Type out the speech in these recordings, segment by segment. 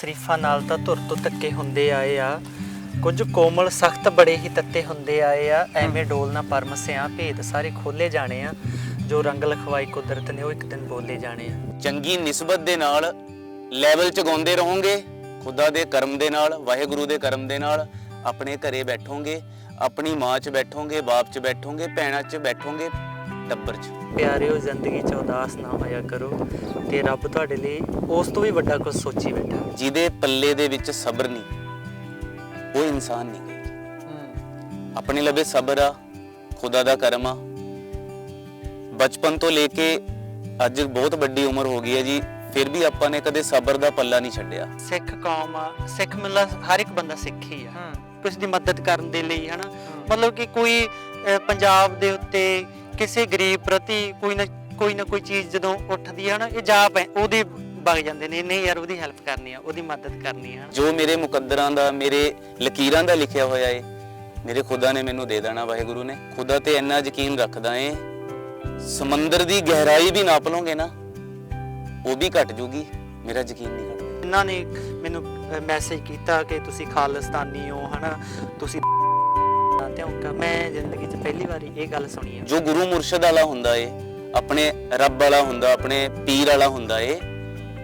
ਸ਼ਰੀਫਾਂ ਨਾਲ ਤਾਂ ਧੁਰ ਤੋਂ ਧੱਕੇ ਹੁੰਦੇ ਆਏ ਆ। ਕੁਝ ਕੋਮਲ, ਸਖਤ ਬੜੇ ਹੀ ਤੱਤੇ ਹੁੰਦੇ ਆਏ ਆ। ਐਵੇਂ ਡੋਲਣਾ ਪਰਮਸਿਆਂ ਭੇਦ ਸਾਰੇ ਖੋਲੇ ਜਾਣੇ ਆ। ਜੋ ਰੰਗ ਲਖਵਾਈ ਕੁਦਰਤ ਨੇ, ਉਹ ਇੱਕ ਦਿਨ ਬੋਲੇ ਜਾਣੇ ਆ। ਚੰਗੀ ਨਿਸਬਤ ਦੇ ਨਾਲ ਲੈਵਲ ਚ ਗਾਉਂਦੇ ਰਹੋਗੇ। ਖੁਦਾ ਦੇ ਕਰਮ ਦੇ ਨਾਲ, ਵਾਹਿਗੁਰੂ ਦੇ ਕਰਮ ਦੇ ਨਾਲ ਆਪਣੇ ਘਰੇ ਬੈਠੋਗੇ, ਆਪਣੀ ਮਾਂ ਚ ਬੈਠੋਗੇ, ਬਾਪ ਚ ਬੈਠੋਗੇ, ਭੈਣਾਂ ਚ ਬੈਠੋਗੇ, ਟੱਬਰ ਚ। ਪਿਆਰਿਓ ਜ਼ਿੰਦਗੀ ਚ ਉਦਾਸ ਨਾ ਹੋਇਆ ਕਰੋ ਤੇ ਰੱਬ ਤੁਹਾਡੇ ਲਈ ਉਸ ਤੋਂ ਵੀ ਵੱਡਾ ਕੁਝ ਸੋਚੀ ਬੈਠਾ। ਜਿਹਦੇ ਪੱਲੇ ਦੇ ਵਿੱਚ ਸਬਰ ਨਹੀਂ ਉਹ ਇਨਸਾਨ ਨਹੀਂ। ਆਪਣੇ ਲਵੇ ਸਬਰ ਆ ਖੁਦਾ ਦਾ ਕਰਮ ਆ। ਬਚਪਨ ਤੋਂ ਲੈ ਕੇ ਅੱਜ ਬਹੁਤ ਵੱਡੀ ਉਮਰ ਹੋ ਗਈ ਹੈ ਜੀ ਫਿਰ ਵੀ ਆਪਾਂ ਨੇ ਕਦੇ ਸਬਰ ਦਾ ਪੱਲਾ ਨਹੀਂ ਛੱਡਿਆ। ਸਿੱਖ ਕੌਮ ਆ ਸਿੱਖ ਮਤਲਬ ਹਰ ਇੱਕ ਬੰਦਾ ਸਿੱਖ ਹੀ ਆ। ਕਿਸੇ ਦੀ ਮਦਦ ਕਰਨ ਦੇ ਲਈ ਹਨਾ? ਮਤਲਬ ਕਿ ਕੋਈ ਪੰਜਾਬ ਦੇ ਉੱਤੇ ਕਿਸੇ ਗਰੀਬ ਪ੍ਰਤੀ ਕੋਈ ਨਾ ਕੋਈ ਨਾ ਕੋਈ ਚੀਜ਼ ਜਦੋਂ ਉੱਠਦੀ ਹੈ ਨਾ ਇਹ ਜਾ ਪੈ ਉਹਦੇ ਵਗ ਜਾਂਦੇ ਨੇ ਨਹੀਂ ਯਾਰ ਉਹਦੀ ਹੈਲਪ ਕਰਨੀ ਆ ਉਹਦੀ ਮਦਦ ਕਰਨੀ ਆ। ਜੋ ਮੇਰੇ ਮੁਕੱਦਰਾਂ ਦਾ ਮੇਰੇ ਲਕੀਰਾਂ ਦਾ ਲਿਖਿਆ ਹੋਇਆ ਏ ਮੇਰੇ ਖੁਦਾ ਨੇ ਮੈਨੂੰ ਦੇ ਦੇਣਾ ਵਾਹਿਗੁਰੂ ਨੇ। ਖੁਦਾ ਤੇ ਇੰਨਾ ਯਕੀਨ ਰੱਖਦਾ ਏ ਸਮੁੰਦਰ ਦੀ ਗਹਿਰਾਈ ਵੀ ਨਾਪ ਲਓਗੇ ਨਾ ਉਹ ਵੀ ਘਟ ਜੂਗੀ ਮੇਰਾ ਯਕੀਨ ਨਹੀਂ ਘਟਦਾ ਇਹਨਾਂ ਨੇ ਮੈਨੂੰ ਮੈਸੇਜ ਕੀਤਾ ਕਿ ਤੁਸੀਂ ਖਾਲਿਸਤਾਨੀ ਹੋ ਹਨਾ? ਤੁਸੀਂ ਤੇ ਮੈਂ ਜ਼ਿੰਦਗੀ 'ਚ ਪਹਿਲੀ ਵਾਰੀ ਇਹ ਗੱਲ ਸੁਣੀ ਆ। ਜੋ ਗੁਰੂ ਮੁਰਸ਼ਿਦ ਵਾਲਾ ਹੁੰਦਾ ਏ ਆਪਣੇ ਰੱਬ ਵਾਲਾ ਹੁੰਦਾ ਆਪਣੇ ਪੀਰ ਵਾਲਾ ਹੁੰਦਾ ਏ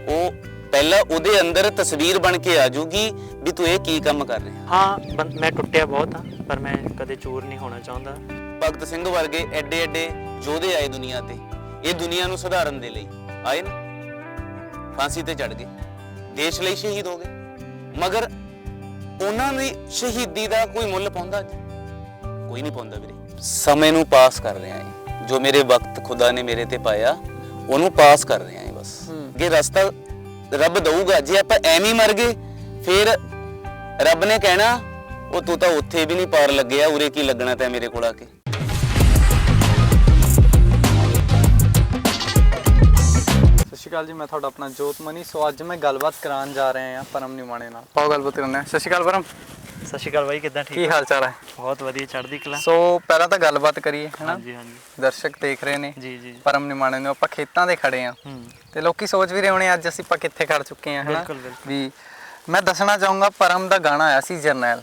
ਉਹ ਪਹਿਲਾਂ ਉਹਦੇ ਅੰਦਰ ਤਸਵੀਰ ਬਣ ਕੇ ਆ ਜੂਗੀ ਵੀ ਤੂੰ ਇਹ ਕੀ ਕੰਮ ਕਰ ਰਿਹਾ। ਹਾਂ ਬੰ- ਮੈਂ ਟੁੱਟਿਆ ਬਹੁਤ ਆ ਪਰ ਮੈਂ ਕਦੇ ਚੋਰ ਨਹੀਂ ਹੋਣਾ ਚਾਹੁੰਦਾ। ਭਗਤ ਸਿੰਘ ਵਰਗੇ ਐਡੇ ਐਡੇ ਯੋਧੇ ਆਏ ਦੁਨੀਆ ਤੇ ਇਹ ਦੁਨੀਆ ਨੂੰ ਸੁਧਾਰਨ ਦੇ ਲਈ। ਆਏ ਨਾ ਫਾਂਸੀ ਤੇ ਚੜ ਗਏ ਦੇਸ਼ ਲਈ ਸ਼ਹੀਦ ਹੋ ਗਏ। ਮਗਰ ਉਹਨਾਂ ਦੀ ਸ਼ਹੀਦੀ ਦਾ ਕੋਈ ਮੁੱਲ ਪਾਉਂਦਾ ਅੱਜ? ਕੋਈ ਨਹੀਂ ਪਾਉਂਦਾ ਵੀਰੇ। ਸਮੇਂ ਨੂੰ ਪਾਸ ਕਰ ਰਿਹਾ ਹੈ। ਜੋ ਮੇਰੇ ਵਕਤ ਖੁਦਾ ਨੇ ਮੇਰੇ ਤੇ ਪਾਇਆ ਉਹਨੂੰ ਪਾਸ ਕਰ ਰਿਹਾ ਹੈ ਬਸ। ਕਿ ਰਸਤਾ ਰੱਬ ਦਊਗਾ ਜੇ ਆਪਾਂ ਐਵੇਂ ਹੀ ਮਰ ਗਏ ਫਿਰ ਰੱਬ ਨੇ ਕਹਿਣਾ ਉਹ ਤੂੰ ਤਾਂ ਉੱਥੇ ਵੀ ਨਹੀਂ ਪਾਰ ਲੱਗਿਆ ਉਰੇ ਕੀ ਲੱਗਣਾ ਤੈਂ ਮੇਰੇ ਕੋਲ ਆ ਕੇ? ਸਤਿ ਸ਼੍ਰੀ ਅਕਾਲ ਜੀ ਮੈਂ ਤੁਹਾਡਾ ਆਪਣਾ ਜੋਤਮਨੀ ਸੋ ਅੱਜ ਮੈਂ ਗੱਲਬਾਤ ਕਰਾਉਣ ਜਾ ਰਹੇ ਹਾਂ ਪਰਮ ਨਿਮਾਣੇ ਨਾਲ। ਪਾਓ ਗੱਲਬਾਤ ਕਰਨਾ ਸਤਿ ਸ਼੍ਰੀ ਅਕਾਲ ਪਰਮ। ਸਤਿ ਸ਼੍ਰੀ ਅਕਾਲ ਬਾਈ ਕਿੱਦਾਂ ਠੀਕ ਕੀ ਹਾਲ ਚਾਲ ਹੈ? ਬਹੁਤ ਵਧੀਆ ਚੜ੍ਹਦੀ ਕਲਾ। ਸੋ ਪਹਿਲਾਂ ਤਾਂ ਗੱਲਬਾਤ ਕਰੀਏ ਹੈਨਾ? ਹਾਂਜੀ ਹਾਂਜੀ। ਦਰਸ਼ਕ ਦੇਖ ਰਹੇ ਨੇ ਜੀ ਜੀ ਪਰਮ ਨਿਮਾਣੇ ਨੂੰ ਆਪਾਂ ਖੇਤਾਂ ਦੇ ਖੜੇ ਆ ਹੂੰ। ਤੇ ਲੋਕੀ ਸੋਚ ਵੀ ਰਹੇ ਹੋਣੇ ਅੱਜ ਅਸੀਂ ਆਪਾਂ ਕਿੱਥੇ ਖੜ ਚੁੱਕੇ ਆ ਹੈਨਾ? ਬਿਲਕੁਲ, ਬਿਲਕੁਲ। ਵੀ ਮੈਂ ਦੱਸਣਾ ਚਾਹੂੰਗਾ ਪਰਮ ਦਾ ਗਾਣਾ ਆਇਆ ਸੀ ਜਰਨੈਲ।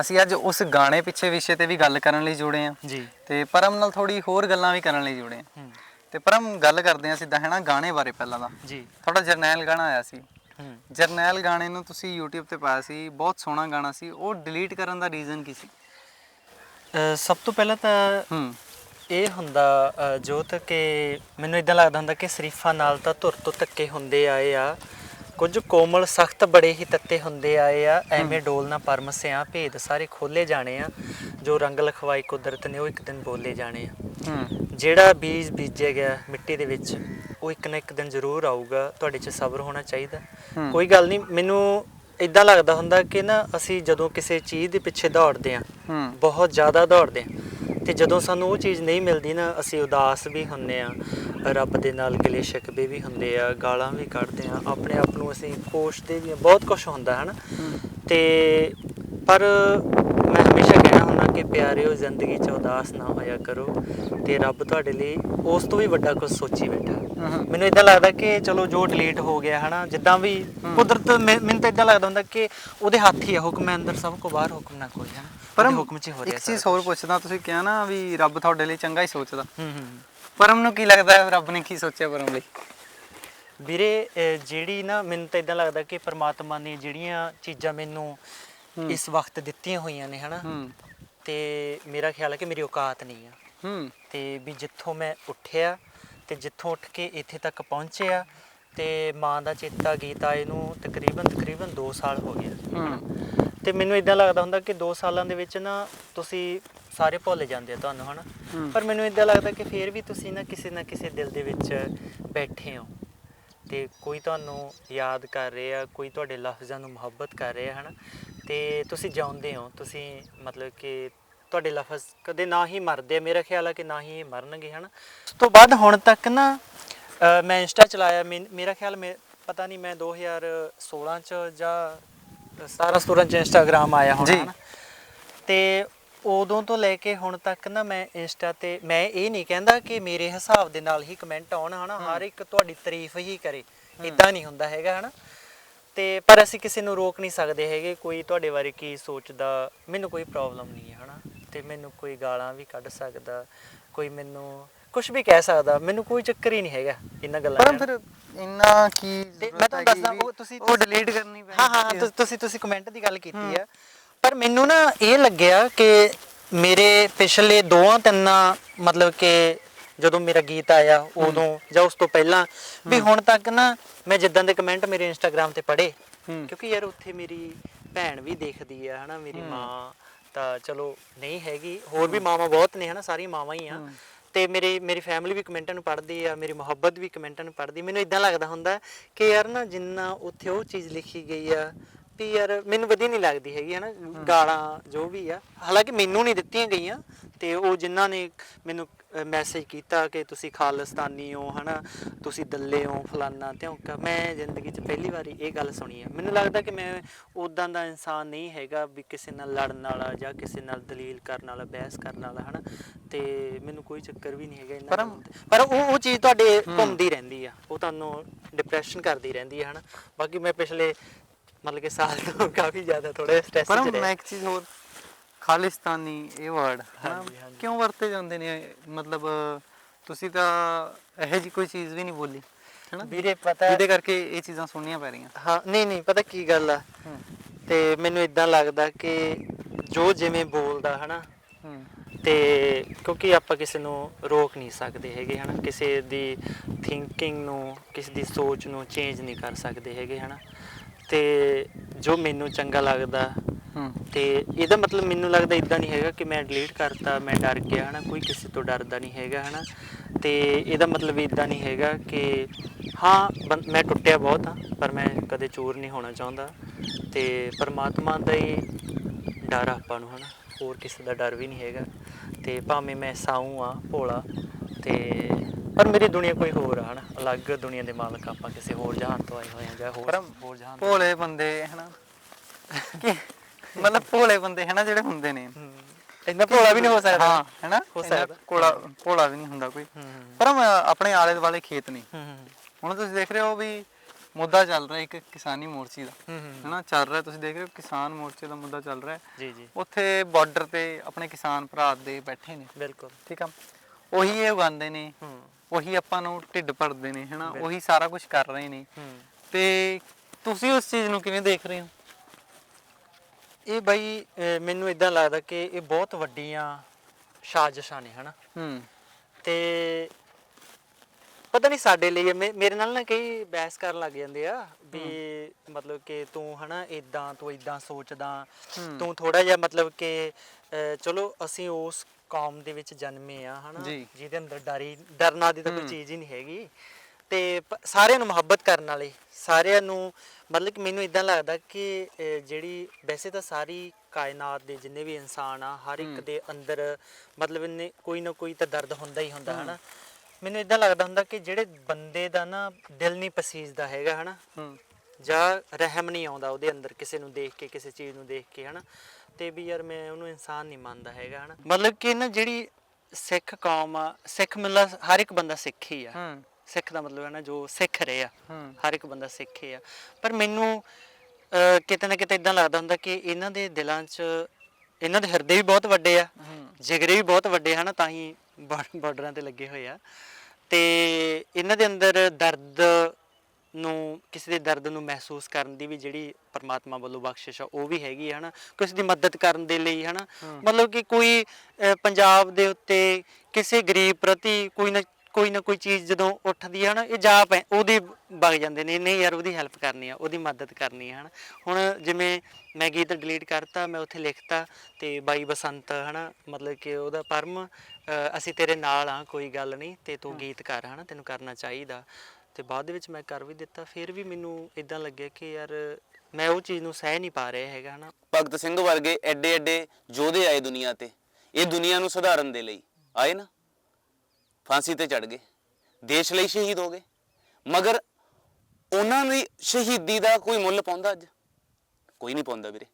ਅਸੀਂ ਅੱਜ ਉਸ ਗਾਣੇ ਪਿੱਛੇ ਵਿਸ਼ੇ ਤੇ ਵੀ ਗੱਲ ਕਰਨ ਲਈ ਜੁੜੇ ਆ ਜੀ। ਤੇ ਪਰਮ ਨਾਲ ਥੋੜੀ ਹੋਰ ਗੱਲਾਂ ਵੀ ਕਰਨ ਲਈ ਜੁੜੇ ਆ ਹੂੰ। ਤੇ ਪਰਮ ਗੱਲ ਕਰਦੇ ਆ ਸਿੱਧਾ ਹੈਨਾ? ਗਾਣੇ ਬਾਰੇ ਪਹਿਲਾਂ ਦਾ ਜੀ। ਤੁਹਾਡਾ ਜਰਨੈਲ ਗਾਣਾ ਆਇਆ ਸੀ। ਜਰਨੈਲ ਗਾਣੇ ਨੂੰ ਤੁਸੀਂ YouTube ਤੇ ਪਾਇਆ ਸੀ ਬਹੁਤ ਸੋਹਣਾ ਗਾਣਾ ਸੀ। ਉਹ ਡਿਲੀਟ ਕਰਨ ਦਾ ਰੀਜ਼ਨ ਕੀ ਸੀ? ਸਭ ਤੋਂ ਪਹਿਲਾਂ ਤਾਂ ਇਹ ਹੁੰਦਾ ਜੋਤ ਕਿ ਮੈਨੂੰ ਇਦਾਂ ਲੱਗਦਾ ਹੁੰਦਾ ਕਿ ਸ਼ਰੀਫਾਂ ਨਾਲ ਤਾਂ ਧੁਰ ਤੋਂ ਧੱਕੇ ਹੁੰਦੇ ਆਏ ਆ। ਕੁਝ ਕੋਮਲ ਸਖਤ ਬੜੇ ਹੀ ਤੱਤੇ ਹੁੰਦੇ ਆਏ ਆ। ਐਵੇਂ ਡੋਲਣਾ ਪਰਮਸਿਆਂ ਭੇਦ ਸਾਰੇ ਖੋਲੇ ਜਾਣੇ ਆ। ਜੋ ਰੰਗ ਲਖਵਾਈ ਕੁਦਰਤ ਨੇ ਉਹ ਇੱਕ ਦਿਨ ਬੋਲੇ ਜਾਣੇ ਆ। ਜਿਹੜਾ ਬੀਜ ਬੀਜਿਆ ਗਿਆ ਮਿੱਟੀ ਦੇ ਵਿੱਚ ਉਹ ਇੱਕ ਨਾ ਇੱਕ ਦਿਨ ਜ਼ਰੂਰ ਆਊਗਾ ਤੁਹਾਡੇ 'ਚ ਸਬਰ ਹੋਣਾ ਚਾਹੀਦਾ। ਕੋਈ ਗੱਲ ਨਹੀਂ ਮੈਨੂੰ ਇਦਾਂ ਲੱਗਦਾ ਹੁੰਦਾ ਕਿ ਨਾ ਅਸੀਂ ਜਦੋਂ ਕਿਸੇ ਚੀਜ਼ ਦੇ ਪਿੱਛੇ ਦੌੜਦੇ ਆਂ ਬਹੁਤ ਜ਼ਿਆਦਾ ਦੌੜਦੇ ਆਂ ਤੇ ਜਦੋਂ ਸਾਨੂੰ ਉਹ ਚੀਜ਼ ਨਹੀਂ ਮਿਲਦੀ ਨਾ ਅਸੀਂ ਉਦਾਸ ਵੀ ਹੁੰਨੇ ਆ ਰੱਬ ਦੇ ਨਾਲ ਗਿਲੇ ਸ਼ਿਕਵੇ ਵੀ ਹੁੰਦੇ ਆ ਗਾਲਾਂ ਵੀ ਕੱਢਦੇ ਆ ਆਪਣੇ ਆਪ ਨੂੰ ਅਸੀਂ ਕੋਸ਼ਦੇ ਵੀ ਆ ਬਹੁਤ ਕੁਝ ਹੁੰਦਾ ਹੈ ਨਾ? ਤੇ ਪਰ ਮੈਂ ਹਮੇਸ਼ਾ ਕਹਿਣਾ ਹੁੰਦਾ ਕਿ ਪਿਆਰਿਓ ਜ਼ਿੰਦਗੀ 'ਚ ਉਦਾਸ ਨਾ ਹੋਇਆ ਕਰੋ ਤੇ ਰੱਬ ਤੁਹਾਡੇ ਲਈ ਉਸ ਤੋਂ ਵੀ ਵੱਡਾ ਕੁਝ ਸੋਚੀ ਬੈਠਾ। ਮੈਨੂੰ ਇਦਾਂ ਲੱਗਦਾ ਕਿ ਚਲੋ ਜੋ ਡਿਲੀਟ ਹੋ ਗਿਆ ਹਨਾ ਜਿੱਦਾਂ ਵੀ ਕੁਦਰਤ ਮੈਨੂੰ ਤਾਂ ਇਦਾਂ ਲੱਗਦਾ ਹੁੰਦਾ ਕਿ ਉਹਦੇ ਹੱਥ ਹੀ ਆ ਹੁਕਮ ਹੈ ਅੰਦਰ ਸਭ ਕੋ ਬਾਹਰ ਹੁਕਮ ਨਾ ਕੋਈ ਹੈ ਪਰ ਹੁਕਮ 'ਚ ਹੀ ਰਿਹਾ ਇੱਕ ਚੀਜ਼ ਹੋਰ ਪੁੱਛਦਾ ਤੁਸੀਂ ਕਿਹਾ ਨਾ ਵੀ ਰੱਬ ਤੁਹਾਡੇ ਲਈ ਚੰਗਾ ਹੀ ਸੋਚਦਾ। ਹੂੰ ਹੂੰ ਪਰਮ ਨੂੰ ਕੀ ਲੱਗਦਾ ਰੱਬ ਨੇ ਕੀ ਸੋਚਿਆ ਪਰਮ ਲਈ? ਵੀਰੇ ਜਿਹੜੀ ਨਾ ਮੈਨੂੰ ਤਾਂ ਇਦਾਂ ਲੱਗਦਾ ਕਿ ਪ੍ਰਮਾਤਮਾ ਨੇ ਜਿਹੜੀਆਂ ਚੀਜ਼ਾਂ ਮੈਨੂੰ। ਇਸ ਵਕਤ ਦਿੱਤੀਆਂ ਹੋਈਆਂ ਨੇ ਹਨਾ ਤੇ ਮੇਰਾ ਖਿਆਲ ਹੈ ਕਿ ਮੇਰੀ ਔਕਾਤ ਨਹੀਂ ਆ। ਹੂੰ। ਤੇ ਵੀ ਜਿੱਥੋਂ ਮੈਂ ਉੱਠਿਆ ਤੇ ਜਿੱਥੋਂ ਉੱਠ ਕੇ ਇੱਥੇ ਤੱਕ ਪਹੁੰਚਿਆ ਤੇ ਮਾਂ ਦਾ ਚੇਤਾ ਗੀਤ ਆਏ ਨੂੰ ਤਕਰੀਬਨ ਤਕਰੀਬਨ 2 ਸਾਲ ਹੋ ਗਏ ਹੂੰ। ਤੇ ਮੈਨੂੰ ਇਦਾਂ ਲੱਗਦਾ ਹੁੰਦਾ ਕਿ 2 ਸਾਲਾਂ ਦੇ ਵਿੱਚ ਨਾ ਤੁਸੀਂ ਸਾਰੇ ਭੁੱਲ ਜਾਂਦੇ ਆ ਤੁਹਾਨੂੰ ਹਨਾ। ਪਰ ਮੈਨੂੰ ਇਦਾਂ ਲੱਗਦਾ ਕਿ ਫੇਰ ਵੀ ਤੁਸੀਂ ਨਾ ਕਿਸੇ ਨਾ ਕਿਸੇ ਦਿਲ ਦੇ ਵਿੱਚ ਬੈਠੇ ਹੋ ਤੇ ਕੋਈ ਤੁਹਾਨੂੰ ਯਾਦ ਕਰ ਰਿਹਾ ਕੋਈ ਤੁਹਾਡੇ ਲਫ਼ਜ਼ਾਂ ਨੂੰ ਮੁਹੱਬਤ ਕਰ ਰਿਹਾ ਹਨਾ? ਤੇ ਤੁਸੀਂ ਜਾਣਦੇ ਹੋ ਤੁਸੀਂ ਮਤਲਬ ਕਿ ਤੁਹਾਡੇ ਲਫ਼ਜ਼ ਕਦੇ ਨਾ ਹੀ ਮਰਦੇ ਆ ਮੇਰਾ ਖਿਆਲ ਹੈ ਕਿ ਨਾ ਹੀ ਇਹ ਮਰਨਗੇ ਹਨਾ? ਉਸ ਤੋਂ ਬਾਅਦ ਹੁਣ ਤੱਕ ਨਾ ਅ, ਮੈਂ ਇੰਸਟਾ ਚਲਾਇਆ ਮੈਨ- ਮੇਰਾ ਖਿਆਲ ਮੇ ਪਤਾ ਨਹੀਂ ਮੈਂ 2016 ਚ ਜਾਂ 17 17 ਚ ਇੰਸਟਾਗ੍ਰam ਆਇਆ ਹੋਣਾ ਜੀ। ਹਨਾ? ਤੇ ਉਦੋਂ ਤੋਂ ਲੈ ਕੇ ਹੁਣ ਤੱਕ ਨਾ ਮੈਂ ਇੰਸਟਾ ਤੇ ਮੈਂ ਇਹ ਨਹੀਂ ਕਹਿੰਦਾ ਕਿ ਮੇਰੇ ਹਿਸਾਬ ਦੇ ਨਾਲ ਹੀ ਕਮੈਂਟ ਆਉਣ ਹਨਾ? ਹਰ ਇੱਕ ਤੁਹਾਡੀ ਤਾਰੀਫ ਹੀ ਕਰੇ। ਇਦਾਂ ਨਹੀਂ ਹੁੰਦਾ ਹੈਗਾ ਹਨਾ? ਤੇ ਪਰ ਅਸੀਂ ਕਿਸੇ ਨੂੰ ਰੋਕ ਨਹੀਂ ਸਕਦੇ ਹੈਗੇ ਕੋਈ ਤੁਹਾਡੇ ਬਾਰੇ ਕੀ ਸੋਚਦਾ ਮੈਨੂੰ ਕੋਈ ਪ੍ਰੋਬਲਮ ਨਹੀਂ ਹੈ ਹਨਾ? ਤੇ ਮੈਨੂੰ ਕੋਈ ਗਾਲਾਂ ਵੀ ਕੱਢ ਸਕਦਾ ਕੋਈ ਮੈਨੂੰ ਕੁਝ ਵੀ ਕਹਿ ਸਕਦਾ ਮੈਨੂੰ ਕੋਈ ਚੱਕਰ ਹੀ ਨਹੀਂ ਹੈਗਾ ਇਹਨਾਂ ਗੱਲਾਂ ਪਰ। ਫਿਰ ਇੰਨਾ ਕੀ ਮੈਂ ਤੁਹਾਨੂੰ ਦੱਸਦਾ ਉਹ ਤੁਸੀਂ ਉਹ ਡਿਲੀਟ ਕਰਨੀ ਪੈਣੀ ਹਾਂ ਹਾਂ ਤੁਸੀਂ ਤੁਸੀਂ ਕਮੈਂਟ ਦੀ ਗੱਲ ਕੀਤੀ ਆ। ਪਰ ਮੈਨੂੰ ਨਾ ਇਹ ਲੱਗਿਆ ਕਿ ਮੇਰੇ ਪਿਛਲੇ ਦੋਆਂ ਤਿੰਨਾਂ ਮਤਲਬ ਕਿ ਜਦੋਂ ਮੇਰਾ ਗੀਤ ਆਇਆ ਉਦੋਂ ਜਾਂ ਉਸ ਤੋਂ ਪਹਿਲਾਂ ਵੀ ਹੁਣ ਤੱਕ ਨਾ ਮੈਂ ਜਿੱਦਾਂ ਦੇ ਕਮੈਂਟ ਮੇਰੇ ਇੰਸਟਾਗ੍ਰam ਤੇ ਪੜ੍ਹੇ ਹੂੰ। ਕਿਉਂਕਿ ਯਾਰ ਉੱਥੇ ਮੇਰੀ ਭੈਣ ਵੀ ਦੇਖਦੀ ਆ ਹਨਾ ਮੇਰੀ ਮਾਂ ਤਾਂ ਚਲੋ ਨਹੀਂ ਹੈਗੀ ਹੋਰ ਵੀ ਮਾਵਾਂ ਬਹੁਤ ਨੇ ਹਨਾ ਸਾਰੀਆਂ ਮਾਵਾਂ ਹੀ ਆ। ਤੇ ਮੇਰੀ ਮੇਰੀ ਫੈਮਿਲੀ ਵੀ ਕਮੈਂਟਾਂ ਨੂੰ ਪੜ੍ਹਦੀ ਆ ਮੇਰੀ ਮੁਹੱਬਤ ਵੀ ਕਮੈਂਟਾਂ ਨੂੰ ਪੜ੍ਹਦੀ। ਮੈਨੂੰ ਇਦਾਂ ਲੱਗਦਾ ਹੁੰਦਾ ਕਿ ਯਾਰ ਨਾ ਜਿੰਨਾ ਉੱਥੇ ਉਹ ਚੀਜ਼ ਲਿਖੀ ਗਈ ਆ ਵੀ ਯਾਰ ਮੈਨੂੰ ਵਧੀਆ ਨਹੀਂ ਲੱਗਦੀ ਹੈਗੀ ਹਨਾ ਗਾਲਾਂ ਜੋ ਵੀ ਆ। ਹਾਲਾਂਕਿ ਮੈਨੂੰ ਨਹੀਂ ਦਿੱਤੀਆਂ ਗਈਆਂ ਤੇ ਉਹ ਜਿਨ੍ਹਾਂ ਨੇ ਮੈਨੂੰ ਮੈਸੇਜ ਕੀਤਾ ਕਿ ਤੁਸੀਂ ਖਾਲਿਸਤਾਨੀ ਹੋ ਹਨਾ ਤੁਸੀਂ ਦੱਲੇ ਹੋ ਫਲਾਨਾ ਧਿਉਂਕਾ ਮੈਂ ਜ਼ਿੰਦਗੀ 'ਚ ਪਹਿਲੀ ਵਾਰੀ ਇਹ ਗੱਲ ਸੁਣੀ ਆ। ਮੈਨੂੰ ਲੱਗਦਾ ਕਿ ਮੈਂ ਉਦਾਂ ਦਾ ਇਨਸਾਨ ਨਹੀਂ ਹੈਗਾ ਵੀ ਕਿਸੇ ਨਾਲ ਲੜਨ ਵਾਲਾ ਜਾਂ ਕਿਸੇ ਨਾਲ ਦਲੀਲ ਕਰਨ ਵਾਲਾ ਬਹਿਸ ਕਰਨ ਵਾਲਾ ਹਨਾ ਤੇ ਮੈਨੂੰ ਕੋਈ ਚੱਕਰ ਵੀ ਨਹੀਂ ਹੈਗਾ ਇਹਨਾਂ ਪਰ- ਉਹ ਉਹ ਚੀਜ਼ ਤੁਹਾਡੇ ਘੁੰਮਦੀ ਰਹਿੰਦੀ ਆ ਉਹ ਤੁਹਾਨੂੰ ਡਿਪਰੈਸ਼ਨ ਕਰਦੀ ਰਹਿੰਦੀ ਆ ਹਨਾ। ਬਾਕੀ ਮੈਂ ਪਿਛਲੇ ਮਤਲਬ ਕਿ ਸਾਲ ਤੋਂ ਕਾਫੀ ਜ਼ਿਆਦਾ ਥੋੜਾ ਸਟ੍ਰੈਸ ਪਰ ਚ ਰਿਹਾ। ਮੈਂ ਇੱਕ ਚੀਜ਼ ਹੋਰ ਖਾਲਿਸਤਾਨੀ ਇਹ ਵਰਡ। ਕਿਉਂ ਵਰਤੇ ਜਾਂਦੇ ਨੇ? ਮਤਲਬ ਤੁਸੀਂ ਤਾਂ ਇਹੋ ਜੀ ਕੋਈ ਚੀਜ਼ ਵੀ ਨਹੀਂ ਬੋਲੀ ਹੈਨਾ? ਵੀਰੇ ਪਤਾ ਜਿਹਦੇ ਕਰਕੇ ਇਹ ਚੀਜ਼ਾਂ ਸੁਣਨੀਆਂ ਪੈ ਰਹੀਆਂ। ਹਾਂ ਨਹੀਂ ਨਹੀਂ ਪਤਾ ਕੀ ਗੱਲ ਆ? ਤੇ ਮੈਨੂੰ ਇਦਾਂ ਲੱਗਦਾ ਕਿ ਜੋ ਜਿਵੇਂ ਬੋਲਦਾ ਹਨਾ? ਤੇ ਕਿਉਂਕਿ ਆਪਾਂ ਕਿਸੇ ਨੂੰ ਰੋਕ ਨਹੀਂ ਸਕਦੇ ਹੈਗੇ ਹਨਾ? ਕਿਸੇ ਦੀ ਥਿੰਕਿੰਗ ਨੂੰ ਕਿਸੇ ਦੀ ਸੋਚ ਨੂੰ ਚੇਂਜ ਨਹੀਂ ਕਰ ਸਕਦੇ ਹੈਗੇ ਹਨਾ? ਤੇ ਜੋ ਮੈਨੂੰ ਚੰਗਾ ਲੱਗਦਾ ਹੂੰ। ਤੇ ਇਹਦਾ ਮਤਲਬ ਮੈਨੂੰ ਲੱਗਦਾ ਇਦਾਂ ਨਹੀਂ ਹੈਗਾ ਕਿ ਮੈਂ ਡਿਲੀਟ ਕਰਤਾ ਮੈਂ ਡਰ ਗਿਆ ਹਨਾ ਕੋਈ ਕਿਸੇ ਤੋਂ ਡਰਦਾ ਨਹੀਂ ਹੈਗਾ ਹਨਾ। ਤੇ ਇਹਦਾ ਮਤਲਬ ਇਦਾਂ ਨਹੀਂ ਹੈਗਾ ਕਿ ਹਾਂ ਮੈਂ ਟੁੱਟਿਆ ਬਹੁਤ ਹਾਂ ਪਰ ਮੈਂ ਕਦੇ ਚੋਰ ਨਹੀਂ ਹੋਣਾ ਚਾਹੁੰਦਾ। ਤੇ ਪਰਮਾਤਮਾ ਦਾ ਹੀ ਡਰ ਆਪਾਂ ਨੂੰ ਹਨਾ ਹੋਰ ਕਿਸੇ ਦਾ ਡਰ ਵੀ ਨਹੀਂ ਹੈਗਾ। ਤੇ ਭਾਵੇਂ ਮੈਂ ਸਾਊ ਆ ਭੋਲਾ ਤੇ ਪਰ ਮੇਰੀ ਦੁਨੀਆ ਕੋਈ ਹੋਰ ਆ ਹਨਾ? ਅਲੱਗ ਦੁਨੀਆ ਦੇ ਮਾਲਕ ਆਪਾਂ ਕਿਸੇ ਹੋਰ ਜਹਾਨ ਤੋਂ ਆਏ ਹੋਏ ਆ ਜਾਂ ਹੋਰ ਪਰ ਹੋਰ ਜਹਾਨ ਤੋਂ। ਭੋਲੇ ਬੰਦੇ ਹਨਾ? ਕਿ? ਮਤਲਬ ਭੋਲੇ ਬੰਦੇ ਹਨਾ ਜਿਹੜੇ ਹੁੰਦੇ ਨੇ। ਇੰਨਾ ਭੋਲਾ ਵੀ ਨਹੀਂ ਹੋ ਸਕਦਾ। ਹਾਂ ਹੈਨਾ? ਹੋ ਇੰਨਾ ਸਕਦਾ। ਭੋਲਾ ਭੋਲਾ ਵੀ ਨਹੀਂ ਹੁੰਦਾ ਕੋਈ। ਹੂੰ ਪਰ ਆਪਣੇ ਆਲੇ ਦੁਆਲੇ ਖੇਤ ਨਹੀਂ ਹੂੰ ਹੁਣ ਤੁਸੀਂ ਦੇਖ ਰਹੇ ਹੋ ਵੀ ਮੁੱਦਾ ਚੱਲ ਰਿਹਾ ਇੱਕ ਕਿਸਾਨੀ ਮੋਰਚੇ ਦਾ। ਹੂੰ ਹੂੰ। ਹੈਨਾ ਚੱਲ ਰਿਹਾ। ਤੁਸੀਂ ਦੇਖ ਰਹੇ ਹੋ ਕਿਸਾਨ ਮੋਰਚੇ ਦਾ ਮੁੱਦਾ ਚੱਲ ਰਿਹਾ। ਹੈ। ਜੀ ਜੀ। ਉੱਥੇ ਬਾਰਡਰ ਤੇ ਆਪਣੇ ਕਿਸਾਨ ਭਰਾ ਦੇ ਬੈਠੇ ਨੇ। ਬਿਲਕੁਲ। ਠੀਕ ਆ? ਉਹੀ ਇਹ ਉਗਾਉਂਦੇ ਨੇ। ਹੂੰ। ਉਹੀ ਆਪਾਂ ਨੂੰ ਢਿੱਡ ਭਰਦੇ ਨੇ ਹੈਨਾ? ਉਹੀ ਸਾਰਾ ਕੁਝ ਕਰ ਰਹੇ ਨੇ। ਤੇ ਤੁਸੀਂ ਉਸ ਚੀਜ਼ ਨੂੰ ਕਿਵੇਂ ਦੇਖ ਰਹੇ ਹੋ? ਇਹ ਬਾਈ ਮੈਨੂੰ ਇਦਾਂ ਲੱਗਦਾ ਕਿ ਇਹ ਬਹੁਤ ਵੱਡੀਆਂ ਸਾਜ਼ਿਸ਼ਾਂ ਨੇ ਹਨਾ? ਹੂੰ। ਤੇ ਪਤਾ ਨਹੀਂ ਸਾਡੇ ਲਈ ਮੇਰੇ ਨਾਲ ਨਾ ਕਈ ਬਹਿਸ ਕਰਨ ਲੱਗ ਜਾਂਦੇ ਆ ਵੀ ਮਤਲਬ ਕਿ ਤੂੰ ਹਨਾ ਇਦਾਂ ਤੂੰ ਇਦਾਂ ਸੋਚਦਾ। ਤੂੰ ਥੋੜਾ ਜਿਹਾ ਮਤਲਬ ਕਿ ਚਲੋ ਅਸੀਂ ਉਸ ਕੌਮ ਦੇ ਵਿੱਚ ਜਨਮੇ ਆ ਹਨਾ ਜੀ। ਜਿਹਦੇ ਅੰਦਰ ਡਰੀ ਡਰਨਾ ਦੀ ਤਾਂ ਕੋਈ। ਚੀਜ਼ ਹੀ ਨਹੀਂ ਹੈਗੀ ਤੇ ਪ- ਸਾਰਿਆਂ ਨੂੰ ਮੁਹੱਬਤ ਕਰਨ ਵਾਲੇ ਸਾਰਿਆਂ ਨੂੰ ਮਤਲਬ ਕਿ ਮੈਨੂੰ ਇਦਾਂ ਲੱਗਦਾ ਕਿ ਅਹ ਜਿਹੜੀ ਵੈਸੇ ਤਾਂ ਸਾਰੀ ਕਾਇਨਾਤ ਦੇ ਜਿੰਨੇ ਵੀ ਇਨਸਾਨ ਆ ਹਰ ਇੱਕ। ਦੇ ਅੰਦਰ ਮਤਲਬ ਇਹਨੇ ਕੋਈ ਨਾ ਕੋਈ ਤਾਂ ਦਰਦ ਹੁੰਦਾ ਹੀ ਹੁੰਦਾ ਹਨਾ ਮੈਨੂੰ ਇਦਾਂ ਲੱਗਦਾ ਹੁੰਦਾ ਕਿ ਜਿਹੜੇ ਬੰਦੇ ਦਾ ਨਾ ਦਿਲ ਨਹੀਂ ਪਸੀਜਦਾ ਹੈਗਾ ਹਨਾ ਹੂੰ ਜਾਂ ਰਹਿਮ ਨਹੀਂ ਆਉਂਦਾ ਉਹਦੇ ਅੰਦਰ ਕਿਸੇ ਨੂੰ ਦੇਖ ਕੇ ਕਿਸੇ ਚੀਜ਼ ਨੂੰ ਦੇਖ ਕੇ ਹਨਾ। ਤੇ ਵੀ ਯਾਰ ਮੈਂ ਉਹਨੂੰ ਇਨਸਾਨ ਨਹੀਂ ਮੰਨਦਾ ਹੈਗਾ ਹਨਾ। ਮਤਲਬ ਕਿ ਨਾ ਜਿਹੜੀ ਸਿੱਖ ਕੌਮ ਆ ਸਿੱਖ ਮਿਲਦਾ ਹਰ ਇੱਕ ਬੰਦਾ ਸਿੱਖ ਹੀ ਆ। ਸਿੱਖ ਦਾ ਮਤਲਬ ਹੈ ਨਾ ਜੋ ਸਿੱਖ ਰਹੇ ਆ। ਹਰ ਇੱਕ ਬੰਦਾ ਸਿੱਖ ਹੀ ਆ। ਪਰ ਮੈਨੂੰ ਕਿਤੇ ਨਾ ਕਿਤੇ ਇਦਾਂ ਲੱਗਦਾ ਹੁੰਦਾ ਕਿ ਇਹਨਾਂ ਦੇ ਦਿਲਾਂ 'ਚ ਇਹਨਾਂ ਦੇ ਹਿਰਦੇ ਵੀ ਬਹੁਤ ਵੱਡੇ ਆ। ਜਿਗਰੇ ਵੀ ਬਹੁਤ ਵੱਡੇ ਹਨ ਤਾਂ ਹੀ ਬਾਰਡਰਾਂ ਤੇ ਲੱਗੇ ਹੋਏ ਆ। ਤੇ ਇਹਨਾਂ ਦੇ ਅੰਦਰ ਦਰਦ ਨੂੰ ਕਿਸੇ ਦੇ ਦਰਦ ਨੂੰ ਮਹਿਸੂਸ ਕਰਨ ਦੀ ਵੀ ਜਿਹੜੀ ਪਰਮਾਤਮਾ ਵੱਲੋਂ ਬਖਸ਼ਿਸ਼ ਆ ਉਹ ਵੀ ਹੈਗੀ ਹੈ ਹਨਾ? ਕਿਸੇ ਦੀ ਮਦਦ ਕਰਨ ਦੇ ਲਈ ਹਨਾ? ਹੂੰ। ਮਤਲਬ ਕਿ ਕੋਈ ਅਹ, ਪੰਜਾਬ ਦੇ ਉੱਤੇ ਕਿਸੇ ਗਰੀਬ ਪ੍ਰਤੀ ਕੋਈ ਨਾ ਕੋਈ ਨਾ ਕੋਈ ਚੀਜ਼ ਜਦੋਂ ਉੱਠਦੀ ਹੈ ਨਾ ਇਹ ਜਾ ਪੈ ਉਹਦੀ ਵਗ ਜਾਂਦੇ ਨੇ ਨਹੀਂ ਯਾਰ ਉਹਦੀ ਹੈਲਪ ਕਰਨੀ ਆ ਉਹਦੀ ਮਦਦ ਕਰਨੀ ਆ ਹਨਾ? ਹੁਣ ਜਿਵੇਂ ਮੈਂ ਗੀਤ ਡਿਲੀਟ ਕਰਤਾ ਮੈਂ ਉੱਥੇ ਲਿਖਤਾ ਤੇ ਬਾਈ ਬਸੰਤ ਹਨਾ ਮਤਲਬ ਕਿ ਉਹਦਾ ਪਰਮ ਅਹ, ਅਸੀਂ ਤੇਰੇ ਨਾਲ ਆ ਕੋਈ ਗੱਲ ਨਹੀਂ ਤੇ ਤੂੰ ਗੀਤ ਕਰ ਹਨਾ ਤੈਨੂੰ ਕਰਨਾ ਚਾਹੀਦਾ। ਤੇ ਬਾਅਦ ਦੇ ਵਿੱਚ ਮੈਂ ਕਰ ਵੀ ਦਿੱਤਾ, ਫਿਰ ਵੀ ਮੈਨੂੰ ਇਦਾਂ ਲੱਗਿਆ ਕਿ ਯਾਰ ਮੈਂ ਉਹ ਚੀਜ਼ ਨੂੰ ਸਹਿ ਨਹੀਂ ਪਾ ਰਿਹਾ ਹੈਗਾ, ਹਨਾ। ਭਗਤ ਸਿੰਘ ਵਰਗੇ ਐਡੇ ਐਡੇ ਯੋਧੇ ਆਏ ਦੁਨੀਆ ਤੇ, ਇਹ ਦੁਨੀਆ ਨੂੰ ਸੁਧਾਰਨ ਦੇ ਲਈ। ਆਏ ਨਾ, ਫਾਂਸੀ ਤੇ ਚੜ ਗਏ, ਦੇਸ਼ ਲਈ ਸ਼ਹੀਦ ਹੋ ਗਏ, ਮਗਰ ਉਹਨਾਂ ਦੀ ਸ਼ਹੀਦੀ ਦਾ ਕੋਈ ਮੁੱਲ ਪਾਉਂਦਾ ਅੱਜ? ਕੋਈ ਨਹੀਂ ਪਾਉਂਦਾ ਵੀਰੇ।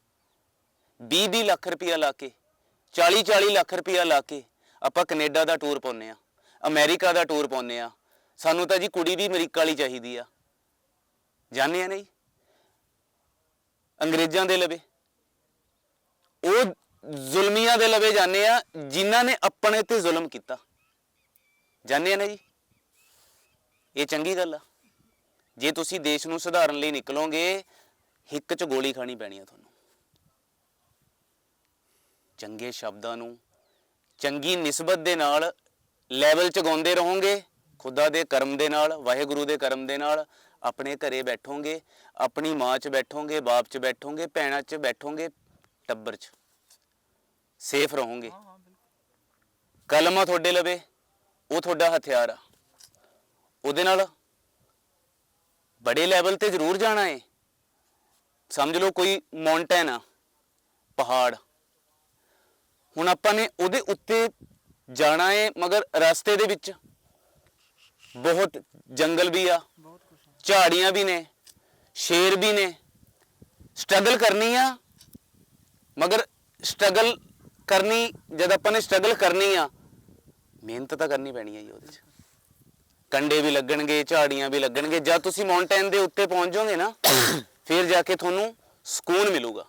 20 20 ਲੱਖ ਰੁਪਇਆ ਲਾ ਕੇ 40 40 ਲੱਖ ਰੁਪਇਆ ਲਾ ਕੇ ਆਪਾਂ ਕੈਨੇਡਾ ਦਾ ਟੂਰ ਪਾਉਨੇ ਆ ਅਮਰੀਕਾ ਦਾ ਟੂਰ ਪਾਉਨੇ ਆ ਸਾਨੂੰ ਤਾਂ ਜੀ ਕੁੜੀ ਵੀ ਅਮਰੀਕਾ ਵਾਲੀ ਚਾਹੀਦੀ ਆ। ਜਾਣਦੇ ਆ ਨਹੀਂ? ਅੰਗਰੇਜ਼ਾਂ ਦੇ ਲਵੇ। ਉਹ ਜ਼ੁਲਮੀਆਂ ਦੇ ਲਵੇ ਜਾਂਦੇ ਆ, ਜਿਨ੍ਹਾਂ ਨੇ ਆਪਣੇ ਤੇ ਜ਼ੁਲਮ ਕੀਤਾ। ਜਾਣਦੇ ਆ ਨਾ ਜੀ? ਇਹ ਚੰਗੀ ਗੱਲ ਆ। ਜੇ ਤੁਸੀਂ ਦੇਸ਼ ਨੂੰ ਸੁਧਾਰਨ ਲਈ ਨਿਕਲੋਗੇ, ਹਿੱਕ 'ਚ ਗੋਲੀ ਖਾਣੀ ਪੈਣੀ ਆ ਤੁਹਾਨੂੰ। ਚੰਗੇ ਸ਼ਬਦਾਂ ਨੂੰ, ਚੰਗੀ ਨਿਸਬਤ ਦੇ ਨਾਲ ਲੈਵਲ 'ਚ ਗਾਉਂਦੇ ਰਹੋਗੇ ਖੁਦਾ ਦੇ ਕਰਮ ਦੇ ਨਾਲ ਵਾਹਿਗੁਰੂ ਦੇ ਕਰਮ ਦੇ ਨਾਲ ਆਪਣੇ ਘਰੇ ਬੈਠੋਗੇ ਆਪਣੀ ਮਾਂ 'ਚ ਬੈਠੋਗੇ ਬਾਪ 'ਚ ਬੈਠੋਗੇ ਭੈਣਾਂ 'ਚ ਬੈਠੋਗੇ ਟੱਬਰ 'ਚ। ਸੇਫ ਰਹੋਗੇ। ਕਲਮ ਤੁਹਾਡੇ ਲਵੇ ਉਹ ਤੁਹਾਡਾ ਹਥਿਆਰ ਆ। ਉਹਦੇ ਨਾਲ ਬੜੇ ਲੈਵਲ ਤੇ ਜ਼ਰੂਰ ਜਾਣਾ ਏ। ਸਮਝ ਲਓ ਕੋਈ ਮਾਊਂਟੇਨ ਆ ਪਹਾੜ। ਹੁਣ ਆਪਾਂ ਨੇ ਉਹਦੇ ਉੱਤੇ ਜਾਣਾ ਏ ਮਗਰ ਰਸਤੇ ਦੇ ਵਿੱਚ। ਬਹੁਤ ਜੰਗਲ ਵੀ ਆ ਝਾੜੀਆਂ ਵੀ ਨੇ ਸ਼ੇਰ ਵੀ ਨੇ। ਸਟਰਗਲ ਕਰਨੀ ਆ ਮਗਰ ਸਟਰਗਲ ਕਰਨੀ ਜਦ ਆਪਾਂ ਨੇ ਸਟਰਗਲ ਕਰਨੀ ਆ ਮਿਹਨਤ ਤਾਂ ਕਰਨੀ ਪੈਣੀ ਹੈ ਜੀ ਉਹਦੇ 'ਚ। ਕੰਡੇ ਵੀ ਲੱਗਣਗੇ ਝਾੜੀਆਂ ਵੀ ਲੱਗਣਗੇ ਜਦ ਤੁਸੀਂ ਮਾਊਂਟੇਨ ਦੇ ਉੱਤੇ ਪਹੁੰਚ ਜਾਓਗੇ ਨਾ ਫਿਰ ਜਾ ਕੇ ਤੁਹਾਨੂੰ ਸਕੂਨ ਮਿਲੂਗਾ।